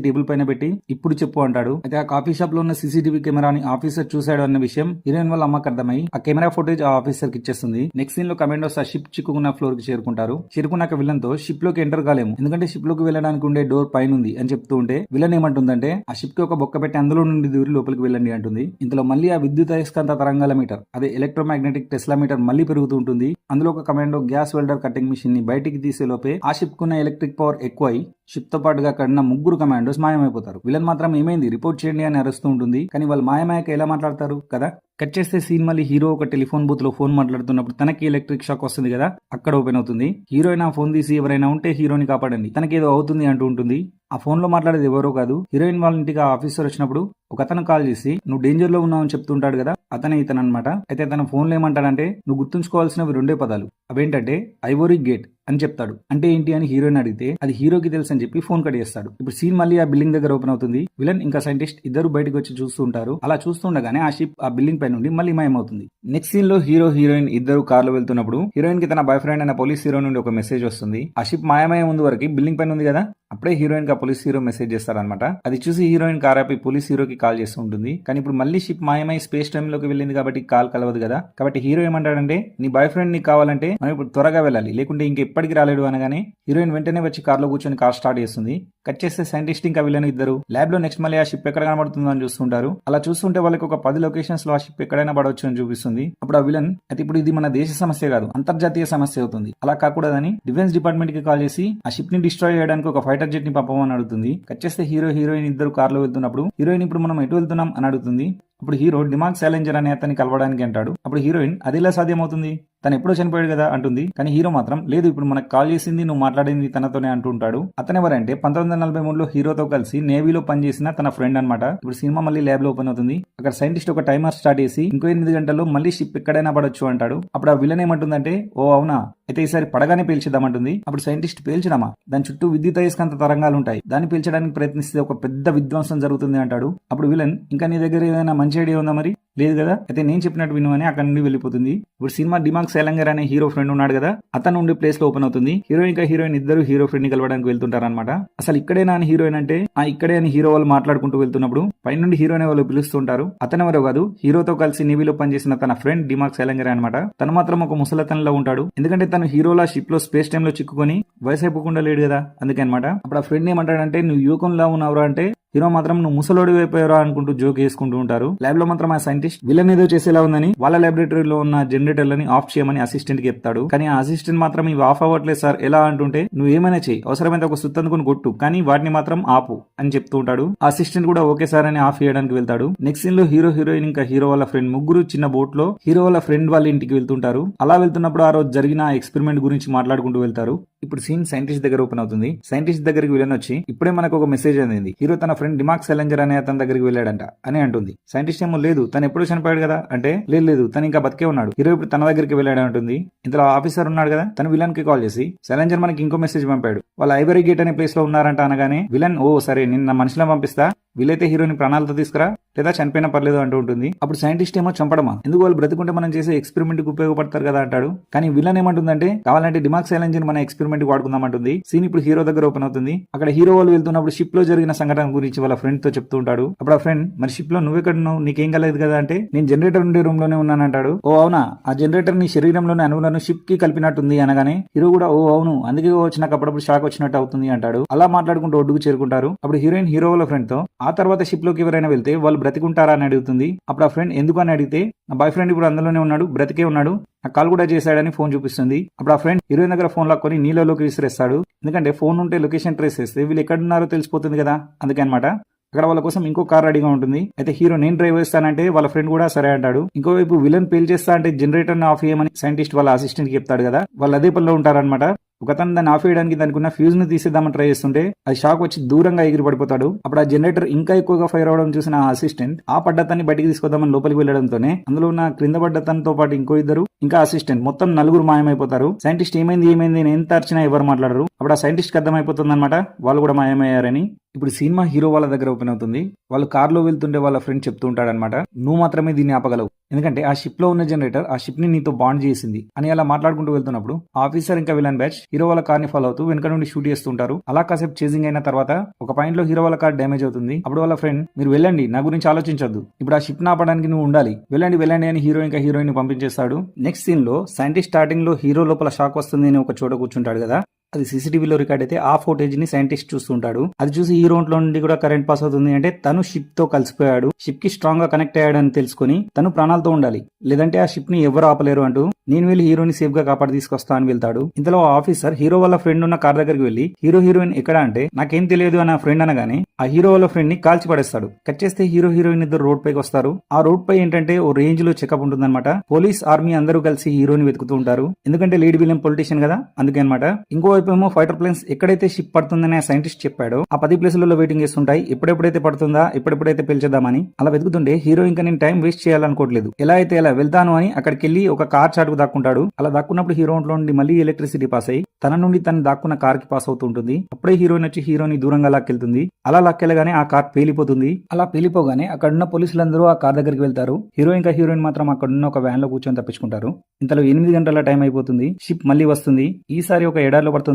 Speaker 1: టేబుల్ పైన పెట్టి ఇప్పుడు చెప్పు అంటాడు. అయితే ఆ కాఫీ షాప్లో ఉన్న సీసీటీవీ కెమెరాని ఆఫీసర్ చూశాడు అన్న విషయం హీరోయిన్ వాళ్ళ అమ్మకి అర్థమై ఆ కెమెరా ఫుటేజ్ ఆ ఆఫీసర్కి ఇచ్చేస్తుంది. నెక్స్ట్ సీన్లో కమాండోస్ ఆ షిప్ చిక్కుకున్న ఫ్లోర్కి చేరుకుంటారు. చేరుకున్నాక విలన్తో షిప్ లోకి ఎంటర్ కాలేము. ఎందుకంటే షిప్లోకి వెళ్ళడానికి ఉండే డోర్ పైన ఉంది అని చెప్తూ ఉంటే విలన్ ఏమంటుందంటే ఆ షిప్కి ఒక బొక్క పెట్టి అందులో నుండి దూరి లోపలికి వెళ్ళండి అంటుంది. ఇందులో మళ్ళీ ఆ విద్యుత్ అయస్కాంత తరంగాల మీటర్ అదే ఎలక్ట్రోమాగ్నెటిక్ టెస్లా మీటర్ మళ్ళీ పెరుగుతూ ఉంటుంది. అందులో ఒక కమాండో గ్యాస్ వెల్డర్ కటింగ్ మిషన్ని బయటికి తీసే లోపే ఆ షిప్ కున్న ఎలక్ట్రిక్ పవర్ ఎక్కువై షిప్తో పాటుగా కడిన ముగ్గురు కమాండోస్ మాయమైపోతారు. విలన్ మాత్రం ఏమైంది? రిపోర్ట్ చేయండి అని అరుస్తూ ఉంటుంది. కానీ వాళ్ళు మాయమాయక ఎలా మాట్లాడతారు? కదా? కట్ చేస్తే సీన్ మళ్ళీ హీరో ఒక టెలిఫోన్ బూత్లో ఫోన్ మాట్లాడుతున్నప్పుడు తనకి ఎలక్ట్రిక్ షాక్ వస్తుంది కదా? అక్కడ ఓపెన్ అవుతుంది. హీరోయిన్ ఆ ఫోన్ తీసి ఎవరైనా ఉంటే హీరోని కాపాడండి. తనకి ఏదో అవుతుంది అంటూ ఉంటుంది. ఆ ఫోన్లో మాట్లాడేది ఎవరో కాదు. హీరోయిన్ వాళ్ళ ఇంటికి ఆ ఆఫీసర్ వచ్చినప్పుడు ఒక అతను కాల్ చేసి నువ్వు డేంజర్లో ఉన్నావు అని చెప్తుంటాడు కదా అతనే ఇతను అనమాట అయితే తన ఫోన్లో ఏమంటాడంటే నువ్వు గుర్తుంచుకోవాల్సినవి రెండే పదాలు. అవేంటంటే ఐవోరీ గేట్ అని చెప్తాడు. అంటే ఏంటి అని హీరోయిన్ అడిగితే అది హీరోకి తెలుసు అని చెప్పి ఫోన్ కట్ చేస్తాడు. ఇప్పుడు సీన్ మళ్ళీ ఆ బిల్డింగ్ దగ్గర ఓపెన్ అవుతుంది. విలన్ ఇంకా సైంటిస్ట్ ఇద్దరు బయటకు వచ్చి చూస్తూ ఉంటారు. అలా చూస్తుండగానే ఆ షిప్ ఆ బిల్డింగ్ పై నుండి మళ్ళీ మాయమవుతుంది. నెక్స్ట్ సీన్లో హీరో హీరోయిన్ ఇద్దరు కార్లో వెళ్తున్నప్పుడు హీరోయిన్కి తన బాయ్ ఫ్రెండ్ అయిన పోలీస్ హీరో నుండి ఒక మెసేజ్ వస్తుంది. ఆ షిప్ మాయమయ్యే ముందు వరకు బిల్డింగ్ పైన ఉంది కదా అప్పుడే హీరోయిన్కి ఆ పోలీస్ హీరో మెసేజ్ చేస్తారనమాట అది చూసి హీరోయిన్ కార్ పోలీస్ హీరోకి కాల్ చేస్తూ ఉంటుంది. కానీ ఇప్పుడు మళ్ళీ షిప్ మాయమై స్పేస్ టైమ్లోకి వెళ్ళింది కాబట్టి కాల్ కలవదు కదా. కాబట్టి హీరో ఏమంటాడంటే నీ బాయ్ ఫ్రెండ్ నీకు కావాలంటే మనం ఇప్పుడు త్వరగా వెళ్ళాలి. లేకుంటే ఇంకెప్పటికి రాలేడు అనగానే హీరోయిన్ వెంటనే వచ్చి కార్లో కూర్చొని కార్ స్టార్ట్ చేస్తుంది. కట్ చేస్తే సైంటిస్ట్ ఇంకా విలన్ ఇద్దరు. ల్యాబ్లో నెక్స్ట్ మళ్ళీ ఆ షిప్ ఎక్కడ కనబడుతుందో అని చూస్తుంటారు. అలా చూస్తుంటే వాళ్ళకి ఒక పది లొకేషన్స్లో ఆ షిప్ ఎక్కడైనా పడవచ్చు అని చూపిస్తుంది. అప్పుడు ఆ విలన్ అయితే ఇప్పుడు ఇది మన దేశ సమస్య కాదు. అంతర్జాతీయ సమస్య అవుతుంది. అలా కాకూడదని డిఫెన్స్ డిపార్ట్మెంట్కి కాల్ చేసి ఆ షిప్ని డిస్ట్రాయ్ చేయడానికి ఒక ఫైటర్ జెట్ని పంపమని అడుగుతుంది. కట్ చేస్తే హీరో హీరోయిన్ ఇద్దరు కార్లో వెళ్తున్నప్పుడు హీరోయిన్ ఇప్పుడు మనం ఎటు వెళ్తున్నాం అని అడుగుతుంది. అప్పుడు హీరో డిమాక్ ఛాలెంజర్ అనే అతన్ని కలవడానికి అంటాడు. అప్పుడు హీరోయిన్ అదిలా సాధ్యమవుతుంది? తను ఎప్పుడో చనిపోయాడు కదా అంటుంది. కానీ హీరో మాత్రం లేదు ఇప్పుడు మనకు కాల్ చేసింది నువ్వు మాట్లాడింది తనతోనే అంటుంటాడు అతను ఎవరంటే పంతొమ్మిది వందల నలభై మూడులో హీరోతో కలిసి నేవీలో పనిచేసిన తన ఫ్రెండ్ అనమాట ఇప్పుడు సినిమా మళ్ళీ ల్యాబ్లో ఓపెన్ అవుతుంది. అక్కడ సైంటిస్ట్ ఒక టైమర్ స్టార్ట్ చేసి ఇంకో ఎనిమిది గంటల్లో మళ్ళీ షిప్ ఎక్కడైనా పడొచ్చు అంటాడు. అప్పుడు ఆ విలన్ ఏమంటుందంటే ఓ అవునా? అయితే ఈసారి పడగానే పేల్చిద్దామంటుంది అప్పుడు సైంటిస్ట్ పేల్చడమా? దాని చుట్టూ విద్యుత్ అయస్కాంత తరంగాలు ఉంటాయి. దాన్ని పేల్చడానికి ప్రయత్నిస్తే ఒక పెద్ద విధ్వంసం జరుగుతుంది అంటాడు. అప్పుడు విలన్ ఇంకా నీ దగ్గర ఏదైనా మంచి ఐడియా ఉందా మరి? లేదు కదా? అయితే నేను చెప్పినట్టు విను అని అక్కడ నుండి వెళ్ళిపోతుంది. ఇప్పుడు సినిమా డిమాంగ్ సేలంగర్ అనే హీరో ఫ్రెండ్ ఉన్నాడు కదా అతను ఉండే ప్లేస్లో ఓపెన్ అవుతుంది. హీరోయిన్ ఇంకా హీరోయిన్ ఇద్దరు హీరో ఫ్రెండ్ని కలవడానికి వెళ్తుంటారు అనమాట అసలు ఇక్కడేనా అని హీరోయిన్ అంటే ఆ ఇక్కడే అని హీరో వాళ్ళు మాట్లాడుకుంటూ వెళ్తున్నప్పుడు పైనుండి హీరోయిన్ వాళ్ళు పిలుస్తుంటారు. అతను ఎవరో కాదు హీరోతో కలిసి నేవీలో పనిచేసిన తన ఫ్రెండ్ డిమాక్ సేలంగర్ అనమాట తను మాత్రం ఒక ముసలతనంలో ఉంటాడు. ఎందుకంటే తను హీరోలా షిప్లో స్పేస్ టైమ్లో చిక్కుకొని వయసు అయిపోకుండా లేడు కదా అందుకే అనమాట అప్పుడు ఆ ఫ్రెండ్ ఏమంటాడంటే నువ్వు యువకంలా ఉన్నావురా అంటే హీరో మాత్రం నువ్వు ముసలోడి అయిపోయారా అనుకుంటూ జోక్ వేసుకుంటూ ఉంటారు. ల్యాబ్లో మాత్రం ఆ సైంటిస్ట్ విలన్ ఏదో చేసేలా ఉందని వాళ్ళ ల్యాబొరేటరీలో ఉన్న జనరేటర్లని ఆఫ్ చేయమని అసిస్టెంట్కి చెప్తాడు. కానీ ఆ అసిస్టెంట్ మాత్రం ఇవి ఆఫ్ అవ్వట్లేదు సార్ ఎలా? అంటుంటే నువ్వు ఏమైనా చేయి అవసరమైతే ఒక సుత్తందుకుని కొట్టు కానీ వాటిని మాత్రం ఆపు అని చెప్తూ ఉంటాడు. ఆ అసిస్టెంట్ కూడా ఓకే సార్ అని ఆఫ్ చేయడానికి వెళ్తాడు. నెక్స్ట్ సీన్లో హీరో హీరోయిన్ ఇంకా హీరో వాళ్ళ ఫ్రెండ్ ముగ్గురు చిన్న బోట్లో హీరో వాళ్ళ ఫ్రెండ్ వాళ్ళ ఇంటికి వెళ్తుంటారు. అలా వెళ్తున్నప్పుడు ఆ రోజు జరిగిన ఎక్స్పెరిమెంట్ గురించి మాట్లాడుకుంటూ వెళ్తారు. ఇప్పుడు సీన్ సైంటిస్ట్ దగ్గర ఓపెన్ అవుతుంది. సైంటిస్ట్ దగ్గరికి విలన్ వచ్చి ఇప్పుడే మనకు ఒక మెసేజ్ అందింది. హీరో తన ఫ్రెండ్ డిమాక్ సెలెంజర్ అనే అతని దగ్గరికి వెళ్ళాడంట అని అంటుంది. సైంటిస్ట్ ఏమో లేదు తను ఎప్పుడూ చనిపోయాడు కదా? అంటే లేదు లేదు తను ఇంకా బతికే ఉన్నాడు. హీరో ఇప్పుడు తన దగ్గరికి వెళ్ళాడు అంటుంది. ఇంతలో ఆఫీసర్ ఉన్నాడు కదా తను విలన్కి కాల్ చేసి సెలెంజర్ మనకి ఇంకో మెసేజ్ పంపాడు. వాళ్ళ ఐబరీ గేట్ అనే ప్లేస్లో ఉన్నారంట అనగానే విలన్ ఓ సరే నిన్న మనుషులను పంపిస్తా. వీలైతే హీరోని ప్రాణాలతో తీసుకురా. లేదా చనిపోయినా పర్లేదు అంటూ ఉంటుంది. అప్పుడు సైంటిస్ట్ ఏమో చంపడమా? ఎందుకు వాళ్ళు బ్రతుకుంటే మనం చేసే ఎక్స్పెరిమెంట్కి ఉపయోగపడతారు కదా అంటాడు. కానీ విలన్ ఏమంటుందంటే కావాలంటే డిమాక్ సైలెంజర్ మన ఎక్స్పెరిమెంట్కి వాడుకుందాం అంటుంది సీన్ ఇప్పుడు హీరో దగ్గర ఓపెన్ అవుతుంది. అక్కడ హీరో వాళ్ళు వెళ్తున్నప్పుడు షిప్లో జరిగిన సంఘటన గురించి వాళ్ళ ఫ్రెండ్తో చెప్తూ ఉంటాడు. అప్పుడు ఆ ఫ్రెండ్ మరి షిప్లో నువ్వెక్కడ నీకు నీకేం కలదు కదా అంటే నేను జనరేటర్ ఉండే రూమ్లోనే ఉన్నాను అంటాడు ఓ అవునా? ఆ జనరేటర్ నీ శరీరంలోని అణువులను షిప్కి కలిపినట్టుంది అనగానే హీరో కూడా ఓ అవును అందుకే వచ్చి నాకు అప్పుడప్పుడు షాక్ వచ్చినట్టు అవుతుంది అంటాడు. అలా మాట్లాడుకుంటూ ఒడ్డుకు చేరుకుంటారు. అప్పుడు హీరోయిన్ హీరో వాళ్ళ ఫ్రెండ్తో ఆ తర్వాత షిప్లోకి ఎవరైనా వెళ్తే వాళ్ళు బ్రతికుంటారా అని అడుగుతుంది. అప్పుడు ఆ ఫ్రెండ్ ఎందుకు అని అడిగితే నా బాయ్ ఫ్రెండ్ ఇప్పుడు అందులోనే ఉన్నాడు బ్రతికే ఉన్నాడు నా కాల్ కూడా చేశాడని ఫోన్ చూపిస్తుంది. అప్పుడు ఆ ఫ్రెండ్ హీరోయిన్ దగ్గర ఫోన్ లాక్కొని నీళ్ళలోకి విసిరేస్తాడు. ఎందుకంటే ఫోన్ ఉంటే లొకేషన్ ట్రేస్ చేస్తే వీళ్ళు ఎక్కడున్నారో తెలిసిపోతుంది కదా అందుకే అనమాట అక్కడ వాళ్ళ కోసం ఇంకో కార్ రెడీగా ఉంటుంది. అయితే హీరో నేను డ్రైవ్ చేస్తానంటే వాళ్ళ ఫ్రెండ్ కూడా సరే అంటాడు. ఇంకోవైపు విలన్ పేల్ చేస్తా అంటే జనరేటర్ ఆఫ్ చేయమని సైంటిస్ట్ వాళ్ళ అసిస్టెంట్కి చెప్తాడు కదా వాళ్ళు అదే పనిలో ఉంటారన్నమాట. ఒకతను దాన్ని ఆఫ్ చేయడానికి దానికి ఉన్న ఫ్యూజ్ని తీసేద్దామని ట్రై చేస్తుంటే అది షాక్ వచ్చి దూరంగా ఎగిరి పడిపోతాడు. అప్పుడు ఆ జనరేటర్ ఇంకా ఎక్కువగా ఫైర్ అవడం చూసిన ఆ అసిస్టెంట్ ఆ పడ్డతాన్ని బయటికి తీసుకొద్దామని లోపలికి వెళ్ళడంతోనే అందులో ఉన్న క్రింద పడ్డతనితో పాటు ఇంకో ఇద్దరు ఇంకా అసిస్టెంట్ మొత్తం నలుగురు మాయమైపోతారు. సైంటిస్ట్ ఏమైంది ఏమైంది నేను ఎంత అర్చినా ఎవరు మాట్లాడరు. అప్పుడు ఆ సైంటిస్ట్కి అర్థమైపోతుంది అనమాట వాళ్ళు కూడా మాయమయ్యారని. ఇప్పుడు సినిమా హీరో వాళ్ళ దగ్గర ఓపెన్ అవుతుంది. వాళ్ళు కార్లో వెళ్తుండే వాళ్ళ ఫ్రెండ్ చెప్తూ ఉంటాడనమాట నువ్వు మాత్రమే దీన్ని ఆపగలవు. ఎందుకంటే ఆ షిప్లో ఉన్న జనరేటర్ ఆ షిప్ని నీతో బాండ్ చేసింది అని అలా మాట్లాడుకుంటూ వెళ్తున్నప్పుడు ఆఫీసర్ ఇంకా విలన్ బ్యాచ్ హీరో వాళ్ళ కార్ని ఫాలో అవుతూ వెనక నుండి షూట్ చేస్తుంటారు అలా కాసేపు చేసింగ్ అయిన తర్వాత ఒక పాయింట్లో హీరో వాళ్ళ కార్ డ్యామేజ్ అవుతుంది. అప్పుడు వాళ్ళ ఫ్రెండ్ మీరు వెళ్ళండి నా గురించి ఆలోచించొద్దు. ఇప్పుడు ఆ షిప్ ఆపడానికి నువ్వు ఉండాలి. వెళ్ళండి వెళ్ళండి అని హీరో ఇంకా హీరోయిన్ని పంపించేస్తాడు. నెక్స్ట్ సీన్లో సైంటిస్ట్ స్టార్టింగ్లో హీరో లోపల షాక్ వస్తుంది అని ఒక చోట కూర్చుంటాడు కదా. అది సీసీటీవీలో రికార్డ్ అయితే ఆ ఫోటేజ్ని సైంటిస్ట్ చూస్తుంటాడు. అది చూసి ఈ రౌండ్లో నుండి కూడా కరెంట్ పాస్ అవుతుంది అంటే తను షిప్తో కలిసిపోయాడు. షిప్కి స్ట్రాంగ్గా కనెక్ట్ అయ్యాడని తెలుసుకుని తను ప్రాణాలతో ఉండాలి. లేదంటే ఆ షిప్ని ఎవరు ఆపలేరు అంటూ నేను వెళ్ళి హీరోని సేఫ్గా కాపాడి తీసుకొస్తా అని వెళ్తాడు. ఇంతలో ఆఫీసర్ హీరో వాళ్ళ ఫ్రెండ్ ఉన్న కార్ దగ్గరికి వెళ్ళి హీరో హీరోయిన్ ఎక్కడ అంటే నాకేం తెలియదు అని ఆ ఫ్రెండ్ అనగానే ఆ హీరో వాళ్ళ ఫ్రెండ్ని కాల్చి పడేస్తాడు. కట్ చేస్తే హీరో హీరోయిన్ ఇద్దరు రోడ్ పైకి వస్తారు. ఆ రోడ్ పై ఏంటంటే ఓ రేంజ్లో చెకప్ ఉంటుందన్నమాట. పోలీస్ ఆర్మీ అందరూ కలిసి హీరోని వెతుకుతూ ఉంటారు. ఎందుకంటే లేడీ విలియం పొలిటీషియన్ కదా అందుకే అనమాట ఇంకో ఇంకోవైపు ఏమో ఫైటర్ ప్లేన్స్ ఎక్కడైతే షిప్ పడుతుందని సైంటిస్ట్ చెప్పాడో ఆ పది ప్లేసులలో వెయిటింగ్ చేస్తుంటాయి. ఎప్పుడెప్పుడైతే పడుతుందా ఎప్పుడెప్పుడైతే పిలిచేద్దామని అలా వెతుకుతుంటే హీరో ఇంకా నేను టైం వేస్ట్ చేయాలనుకోవట్లేదు. ఎలా అయితే ఎలా వెళ్తాను అని అక్కడికి వెళ్ళి ఒక కార్ చాటుకు దాక్కుంటాడు. అలా దాక్కున్నప్పుడు హీరో ఒంట్లో నుండి మళ్ళీ ఎలక్ట్రిసిటీ పాస్ అయ్యి తన నుండి తను దాక్కున్న కార్కి పాస్ అవుతూ ఉంటుంది. అప్పుడే హీరోయిన్ వచ్చి హీరోని దూరంగా లాక్కెళ్తుంది. అలా లాక్కెళ్ళగానే ఆ కార్ పేలిపోతుంది. అలా పేలిపోగానే అక్కడున్న పోలీసులందరూ ఆ కార్ దగ్గరికి వెళ్తారు. హీరో ఇంకా హీరోయిన్ మాత్రం అక్కడున్న ఒక వ్యాన్లో కూర్చొని తప్పించుకుంటారు. ఇంతలో ఎనిమిది గంటల టైం అయిపోతుంది. షిప్ మళ్ళీ వస్తుంది. ఈసారి ఒక ఎడారిలో పడుతుంది.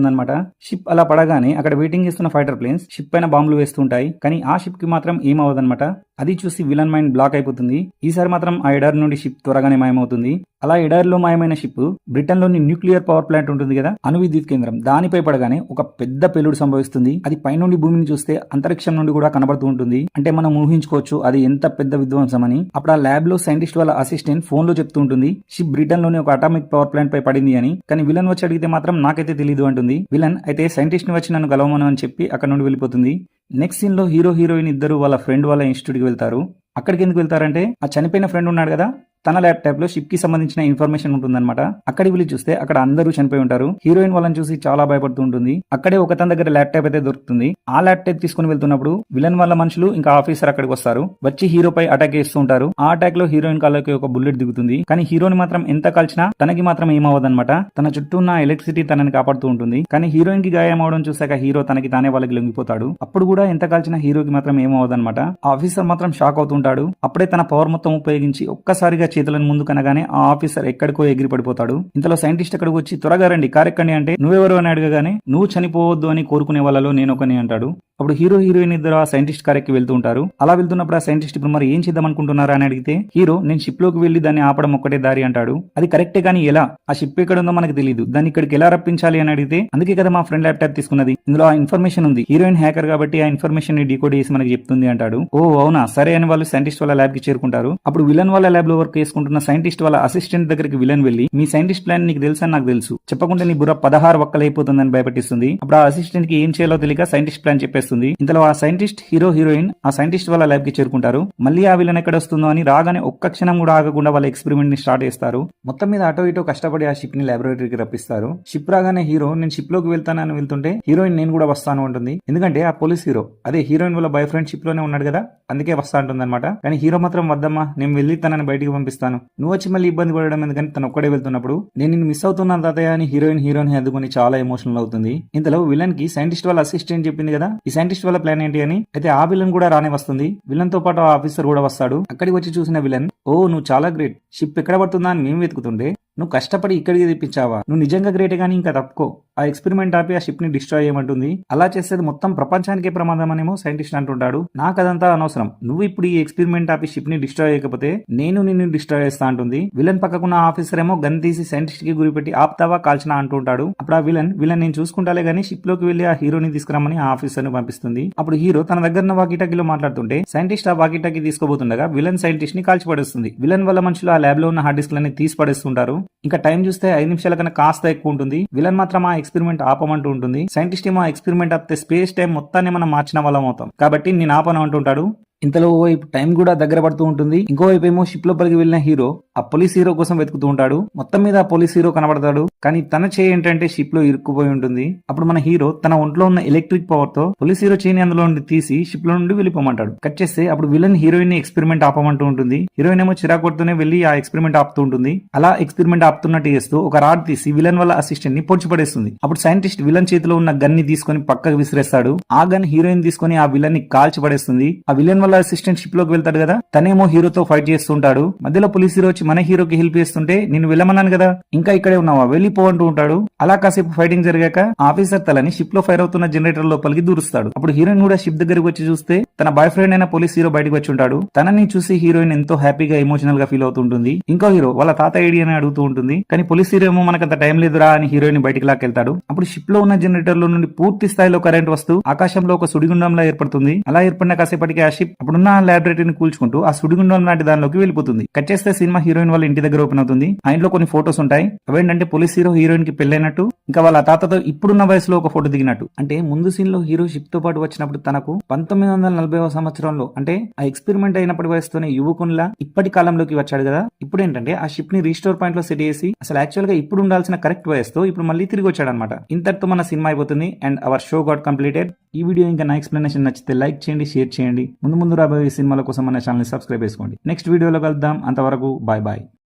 Speaker 1: షిప్ అలా పడగానే అక్కడ వెయిటింగ్ చేస్తున్న ఫైటర్ ప్లేన్స్ షిప్ పైన బాంబులు వేస్తుంటాయి కానీ ఆ షిప్కి మాత్రం ఏం ఏమవదన్నమాట అది చూసి విలన్ మైండ్ బ్లాక్ అయిపోతుంది. ఈసారి మాత్రం ఆ ఎడారి నుండి షిప్ త్వరగానే మాయమవుతుంది. అలా ఎడారిలో మాయమైన షిప్ బ్రిటన్లోని న్యూక్లియర్ పవర్ ప్లాంట్ ఉంటుంది కదా అణు విద్యుత్ కేంద్రం. దానిపై పడగానే ఒక పెద్ద పేలుడు సంభవిస్తుంది. అది పైనుండి భూమిని చూస్తే అంతరిక్షం నుండి కూడా కనబడుతూ ఉంటుంది. అంటే మనం ఊహించుకోవచ్చు అది ఎంత పెద్ద విధ్వంసం అని. అప్పుడు ఆ ల్యాబ్లో సైంటిస్ట్ వాళ్ళ అసిస్టెంట్ ఫోన్లో చెప్తూ ఉంటుంది షిప్ బ్రిటన్లోని ఒక అటామిక్ పవర్ ప్లాంట్ పై పడింది అని. కానీ విలన్ వచ్చి అడిగితే మాత్రం నాకైతే తెలియదు అంటుంది. విలన్ అయితే సైంటిస్ట్ని వచ్చి నన్ను కలవమను అని చెప్పి అక్కడ నుండి వెళ్ళిపోతుంది. నెక్స్ట్ సీన్లో హీరో హీరోయిన్ ఇద్దరు వాళ్ళ ఫ్రెండ్ వాళ్ళ ఇన్స్టిట్యూట్కి వెళ్తారు. అక్కడికి ఎందుకు వెళ్తారంటే ఆ చనిపోయిన ఫ్రెండ్ ఉన్నాడు కదా తన ల్యాప్టాప్లో షిప్కి సంబంధించిన ఇన్ఫర్మేషన్ ఉంటుందన్నమాట. అక్కడికి వెళ్ళి చూస్తే అక్కడ అందరూ చనిపోయి ఉంటారు. హీరోయిన్ వాళ్ళని చూసి చాలా భయపడుతూ ఉంటుంది. అక్కడే ఒక తన దగ్గర ల్యాప్టాప్ అయితే దొరుకుతుంది. ఆ ల్యాప్టాప్ తీసుకుని వెళ్తున్నప్పుడు విలన్ వాళ్ళ మనుషులు ఇంకా ఆఫీసర్ అక్కడికి వస్తారు. వచ్చి హీరోపై అటాక్ చేస్తూ ఉంటారు. ఆ అటాక్లో హీరోయిన్ కాళ్ళకి ఒక బుల్లెట్ దిగుతుంది. కానీ హీరోని మాత్రం ఎంత కాల్చినా తనకి మాత్రం ఏమవ్వదన్నమాట. తన చుట్టూ ఉన్న ఎలక్ట్రిసిటీ తనని కాపాడుతూ ఉంటుంది. కానీ హీరోయిన్కి గాయం అవడం చూసాక హీరో తనకి తానే వాళ్ళకి లొంగిపోతాడు. అప్పుడు కూడా ఎంత కాల్చినా హీరోకి మాత్రం ఏమవ్వదన్నమాట. ఆఫీసర్ మాత్రం షాక్ అవుతుంటాడు అప్పుడే తన పవర్ మొత్తం ఉపయోగించి ఒక్కసారిగా చేతులను ముందు కనగానే ఆ ఆఫీసర్ ఎక్కడికో ఎగిరి పడిపోతాడు ఇంతలో సైంటిస్ట్ అక్కడికి వచ్చి త్వరగా రండి కారెక్కండి అంటే నువ్వెవరు? అని అడగగానే నువ్వు చనిపోవద్దు అని కోరుకునే వాళ్ళలో నేను ఒకని అంటాడు. అప్పుడు హీరో హీరోయిన్ ఇద్దరు ఆ సైంటిస్ట్ కార్ వెళ్తూ ఉంటారు. అలా వెళ్తున్నప్పుడు ఆ సైంటిస్ట్ ఇప్పుడు మరి ఏం చేద్దాం అనుకుంటున్నారా అని అడిగితే హీరో నేను షిప్లోకి వెళ్ళి దాన్ని ఆపడం ఒక్కటే దారి అంటాడు. అది కరెక్టే కానీ ఎలా? ఆ షిప్ ఎక్కడ ఉందో మనకు తెలియదు దాన్ని ఇక్కడికి ఎలా రప్పించాలి అని అడిగితే అందుకే కదా మా ఫ్రెండ్ ల్యాప్టాప్ తీసుకున్నది. ఇందులో ఆ ఇన్ఫర్మేషన్ ఉంది. హీరోయిన్ హ్యాకర్ కాబట్టి ఆ ఇన్ఫర్మేషన్ని డీకోడ్ చేసి మనకి చెప్తుంది అంటాడు. ఓ అవునా? సరే అని వాళ్ళు సైంటిస్ట్ వాళ్ళ ల్యాబ్కి చేరుకుంటారు. అప్పుడు విలన్ వాళ్ళ ల్యాబ్లో వర్క్ వేసుకుంటున్న సైంటిస్ట్ వాళ్ళ అసిస్టెంట్ దగ్గరికి విలన్ వెళ్ళి మీ సైంటిస్ట్ ప్లాన్ నీకు తెలుసా? నాకు తెలుసు. చెప్పకుండా నీ బుర్ర పదహారు ఒక్కలైపోతుందని భయపెట్టిస్తుంది. అప్పుడు ఆ అసిస్టెంట్కి ఏం చేయాలో తెలియక సైంటిస్ట్ ప్లాన్ చెప్పేస్తుంది. ఇంతలో ఆ సైంటిస్ట్ హీరో హీరోయిన్ ఆ సైంటిస్ట్ వాళ్ళ ల్యాబ్కి చేరుకుంటారు. మళ్ళీ ఆ విలన్ ఎక్కడ వస్తుందో అని రాగానే ఒక్క క్షణం కూడా ఆగకుండా వాళ్ళ ఎక్స్పెరిమెంట్ని స్టార్ట్ చేస్తారు. మొత్తం మీద అటో ఇటో కష్టపడి ఆ షిప్ని లాబొరేటరీకి రప్పిస్తారు. షిప్ రాగానే హీరో నేను షిప్లోకి వెళ్తానని వెళ్తుంటే హీరోయిన్ నేను కూడా వస్తాను అంటుంది. ఎందుకంటే ఆ పోలీస్ హీరో అదే హీరోయిన్ వాళ్ళ బాయ్ ఫ్రెండ్ షిప్లోనే ఉన్నాడు కదా అందుకే వస్తా ఉంటుంది అనమాట కానీ హీరో మాత్రం వద్దమ్మా నేను వెళ్ళి తనని బయటికి పంపిస్తాను. నువ్వు వచ్చి మళ్ళీ ఇబ్బంది పడడం ఎందుకని తను ఒక్కడే వెళ్తున్నప్పుడు నేను నిన్ను మిస్ అవుతున్నాను తాతయ్య అని హీరోయిన్ హీరోని అందుకొని చాలా ఎమోషనల్ అవుతుంది. ఇంతలో విలన్కి సైంటిస్ట్ వాళ్ళ అసిస్టెంట్ చెప్పింది కదా ఈ సైంటిస్ట్ వాళ్ళ ప్లాన్ ఏంటి అని? అయితే ఆ విలన్ కూడా రానే వస్తుంది. విలన్తో పాటు ఆ ఆఫీసర్ కూడా వస్తాడు. అక్కడికి వచ్చి చూసిన విలన్ ఓ నువ్వు చాలా గ్రేట్ షిప్ ఎక్కడ పడుతుందా అని మేము వెతుకుతుంటే నువ్వు కష్టపడి ఇక్కడికి తెప్పించావా? నువ్వు నిజంగా గ్రేట్ కానీ ఇంకా తప్పుకో. ఆ ఎక్స్పెరిమెంట్ ఆపి ఆ షిప్ని డిస్ట్రాయ్ చేయమంటుంది. అలా చేసేది మొత్తం ప్రపంచానికే ప్రమాదం అనేమో సైంటిస్ట్ అంటుంటాడు. నాకు అదంతా అనవసరం. నువ్వు ఇప్పుడు ఈ ఎక్స్పెరిమెంట్ ఆపి షిప్ని డిస్ట్రాయ్ చేయకపోతే నేను నిన్ను డిస్ట్రాయ్ చేస్తా అంటుంది. విలన్ పక్కకున్న ఆఫీసర్ ఏమో గన్ తీసి సైంటిస్ట్కి గురిపెట్టి ఆప్తావా కాల్చిన అంటుంటాడు. అప్పుడు ఆ విలన్ విలన్ నేను చూసుకుంటాలే గానీ షిప్లోకి వెళ్ళి ఆ హీరోని తీసుకురామని ఆ ఆఫీసర్ని పంపిస్తుంది. అప్పుడు హీరో తన దగ్గర ఉన్న వాకిటాకిలో మాట్లాడుతుంటే సైంటిస్ట్ ఆ వాకిటాకి తీసుకోబోతుండగా విలన్ సైంటిస్ట్ని కాల్చి పడేస్తుంది విలన్ వల్ల మనుషులు ఆ ల్యాబ్లో ఉన్న హార్డ్ డిస్క్ లని తీసి పడేస్తుంటారు ఇంకా టైం చూస్తే ఐదు నిమిషాల కన్నా కాస్త ఎక్కువ ఉంటుంది. విలన్ మాత్రం ఆ ఎక్స్పెరిమెంట్ ఆపమంటూ ఉంటుంది. సైంటిస్ట్ ఏమో ఆ ఎక్స్పెరిమెంట్ ఆపితే స్పేస్ టైం మొత్తాన్ని మనం మార్చిన వాళ్ళం అవుతాం. కాబట్టి నేను ఆపను అంటుంటాడు. ఇంతలో ఓవైపు టైం కూడా దగ్గర పడుతూ ఉంటుంది. ఇంకోవైపు ఏమో షిప్ లోపలికి వెళ్ళిన హీరో ఆ పోలీస్ హీరో కోసం వెతుకుతూ ఉంటాడు. మొత్తం మీద ఆ పోలీస్ హీరో కనబడతాడు. కానీ తన చేయి ఏంటంటే షిప్లో ఇరుక్కుపోయి ఉంటుంది. అప్పుడు మన హీరో తన ఒంట్లో ఉన్న ఎలక్ట్రిక్ పవర్తో పోలీస్ హీరో చేయిని అందులో నుండి తీసి షిప్లో నుండి వెళ్ళిపోమంటాడు. కట్ చేస్తే అప్పుడు విలన్ హీరోయిన్ని ఎక్స్పెరిమెంట్ ఆపమంటూ ఉంటుంది. హీరోయిన్ ఏమో చిరాకొడుతూనే వెళ్ళి ఆ ఎక్స్పెరిమెంట్ ఆపుతూ ఉంటుంది. అలా ఎక్స్పెరిమెంట్ ఆపుతున్నట్టు చేస్తూ ఒక రాడ్ తీసి విలన్ వల్ల అసిస్టెంట్ని పొడిచిపడేస్తుంది. అప్పుడు సైంటిస్ట్ విలన్ చేతిలో ఉన్న గన్ని తీసుకొని పక్కకు విసిరేస్తాడు. ఆ గన్ హీరోయిన్ తీసుకొని ఆ విలన్ని కాల్చి పడేస్తుంది ఆ విలన్ వల్ల అసిస్టెంట్ షిప్లోకి వెళ్తాడు కదా? తనేమో హీరోతో ఫైట్ చేస్తుంటాడు. మధ్యలో పోలీస్ హీరో వచ్చి మన హీరోకి హెల్ప్ చేస్తుంటే నేను వెళ్ళమన్నాను కదా. ఇంకా ఇక్కడే ఉన్నావా? వెళ్ళిపో అంటూ ఉంటాడు. అలా కాసేపు ఫైటింగ్ జరిగాక ఆఫీసర్ తలని షిప్లో ఫైర్ అవుతున్న జనరేటర్ లోపలికి దూరుస్తాడు. అప్పుడు హీరోయిన్ కూడా షిప్ దగ్గరకు వచ్చి చూస్తే తన బాయ్ ఫ్రెండ్ అయిన పోలీస్ హీరో బయటకు వచ్చి ఉంటాడు. తనని చూసి హీరోయిన్ ఎంతో హ్యాపీగా ఎమోషనల్గా ఫీల్ అవుతుంటుంది. ఇంకో హీరో వాళ్ళ తాత ఐడి అని అడుగుతూ ఉంటుంది. కానీ పోలీస్ హీరో ఏమో మనకంత టైం లేదురా అని హీరోయిన్ బయటికి లాక్కెళ్తాడు. అప్పుడు షిప్లో ఉన్న జనరేటర్లో నుండి పూర్తి స్థాయిలో కరెంట్ వస్తూ ఆకాశంలో ఒక సుడిగుండంలా ఏర్పడుతుంది. అలా ఏర్పడిన కాసేపటికి ఆ షిప్ అప్పుడున్న ల్యాబొరేటరీని కూల్చుకుంటూ ఆ సుడిగుండం లాంటి దానిలోకి వెళ్ళిపోతుంది. కట్ చేస్తే సినిమా హీరోయిన్ వాళ్ళ ఇంటి దగ్గర ఓపెన్ అవుతుంది. ఆ ఇంట్లో కొన్ని ఫోటోస్ ఉంటాయి. అవేంటంటే పోలీస్ హీరో హీరోయిన్కి పెళ్ళైనట్టు ఇంకా వాళ్ళ తాతతో ఇప్పుడున్న వయసులో ఒక ఫోటో దిగినట్టు. అంటే ముందు సీన్లో హీరో షిప్తో పాటు వచ్చినప్పుడు తనకు పంతొమ్మిది వందల నలభై సంవత్సరంలో అంటే ఆ ఎక్స్పెరిమెంట్ అయినప్పటి వయసుతోనే యువకునిలా ఇప్పటి కాలంలోకి వచ్చాడు కదా. ఇప్పుడు ఏంటంటే ఆ షిప్ని రీస్టోర్ పాయింట్లో సెట్ చేసి అసలు యాక్చువల్గా ఇప్పుడు ఉండాల్సిన కరెక్ట్ వయసుతో ఇప్పుడు మళ్ళీ తిరిగి వచ్చాడు అనమాట ఇంతటితో మన సినిమా అయిపోతుంది and our show got completed ఈ వీడియో ఇంకా నా ఎక్స్ప్లెనేషన్ నచ్చితే లైక్ చేయండి షేర్ చేయండి. ముందు ముందు రాబోయే సినిమాల కోసం మన ఛానల్ సబ్స్క్రైబ్ చేసుకోండి. నెక్స్ట్ వీడియోలో కలుద్దాం. అంతవరకు బాయ్ బాయ్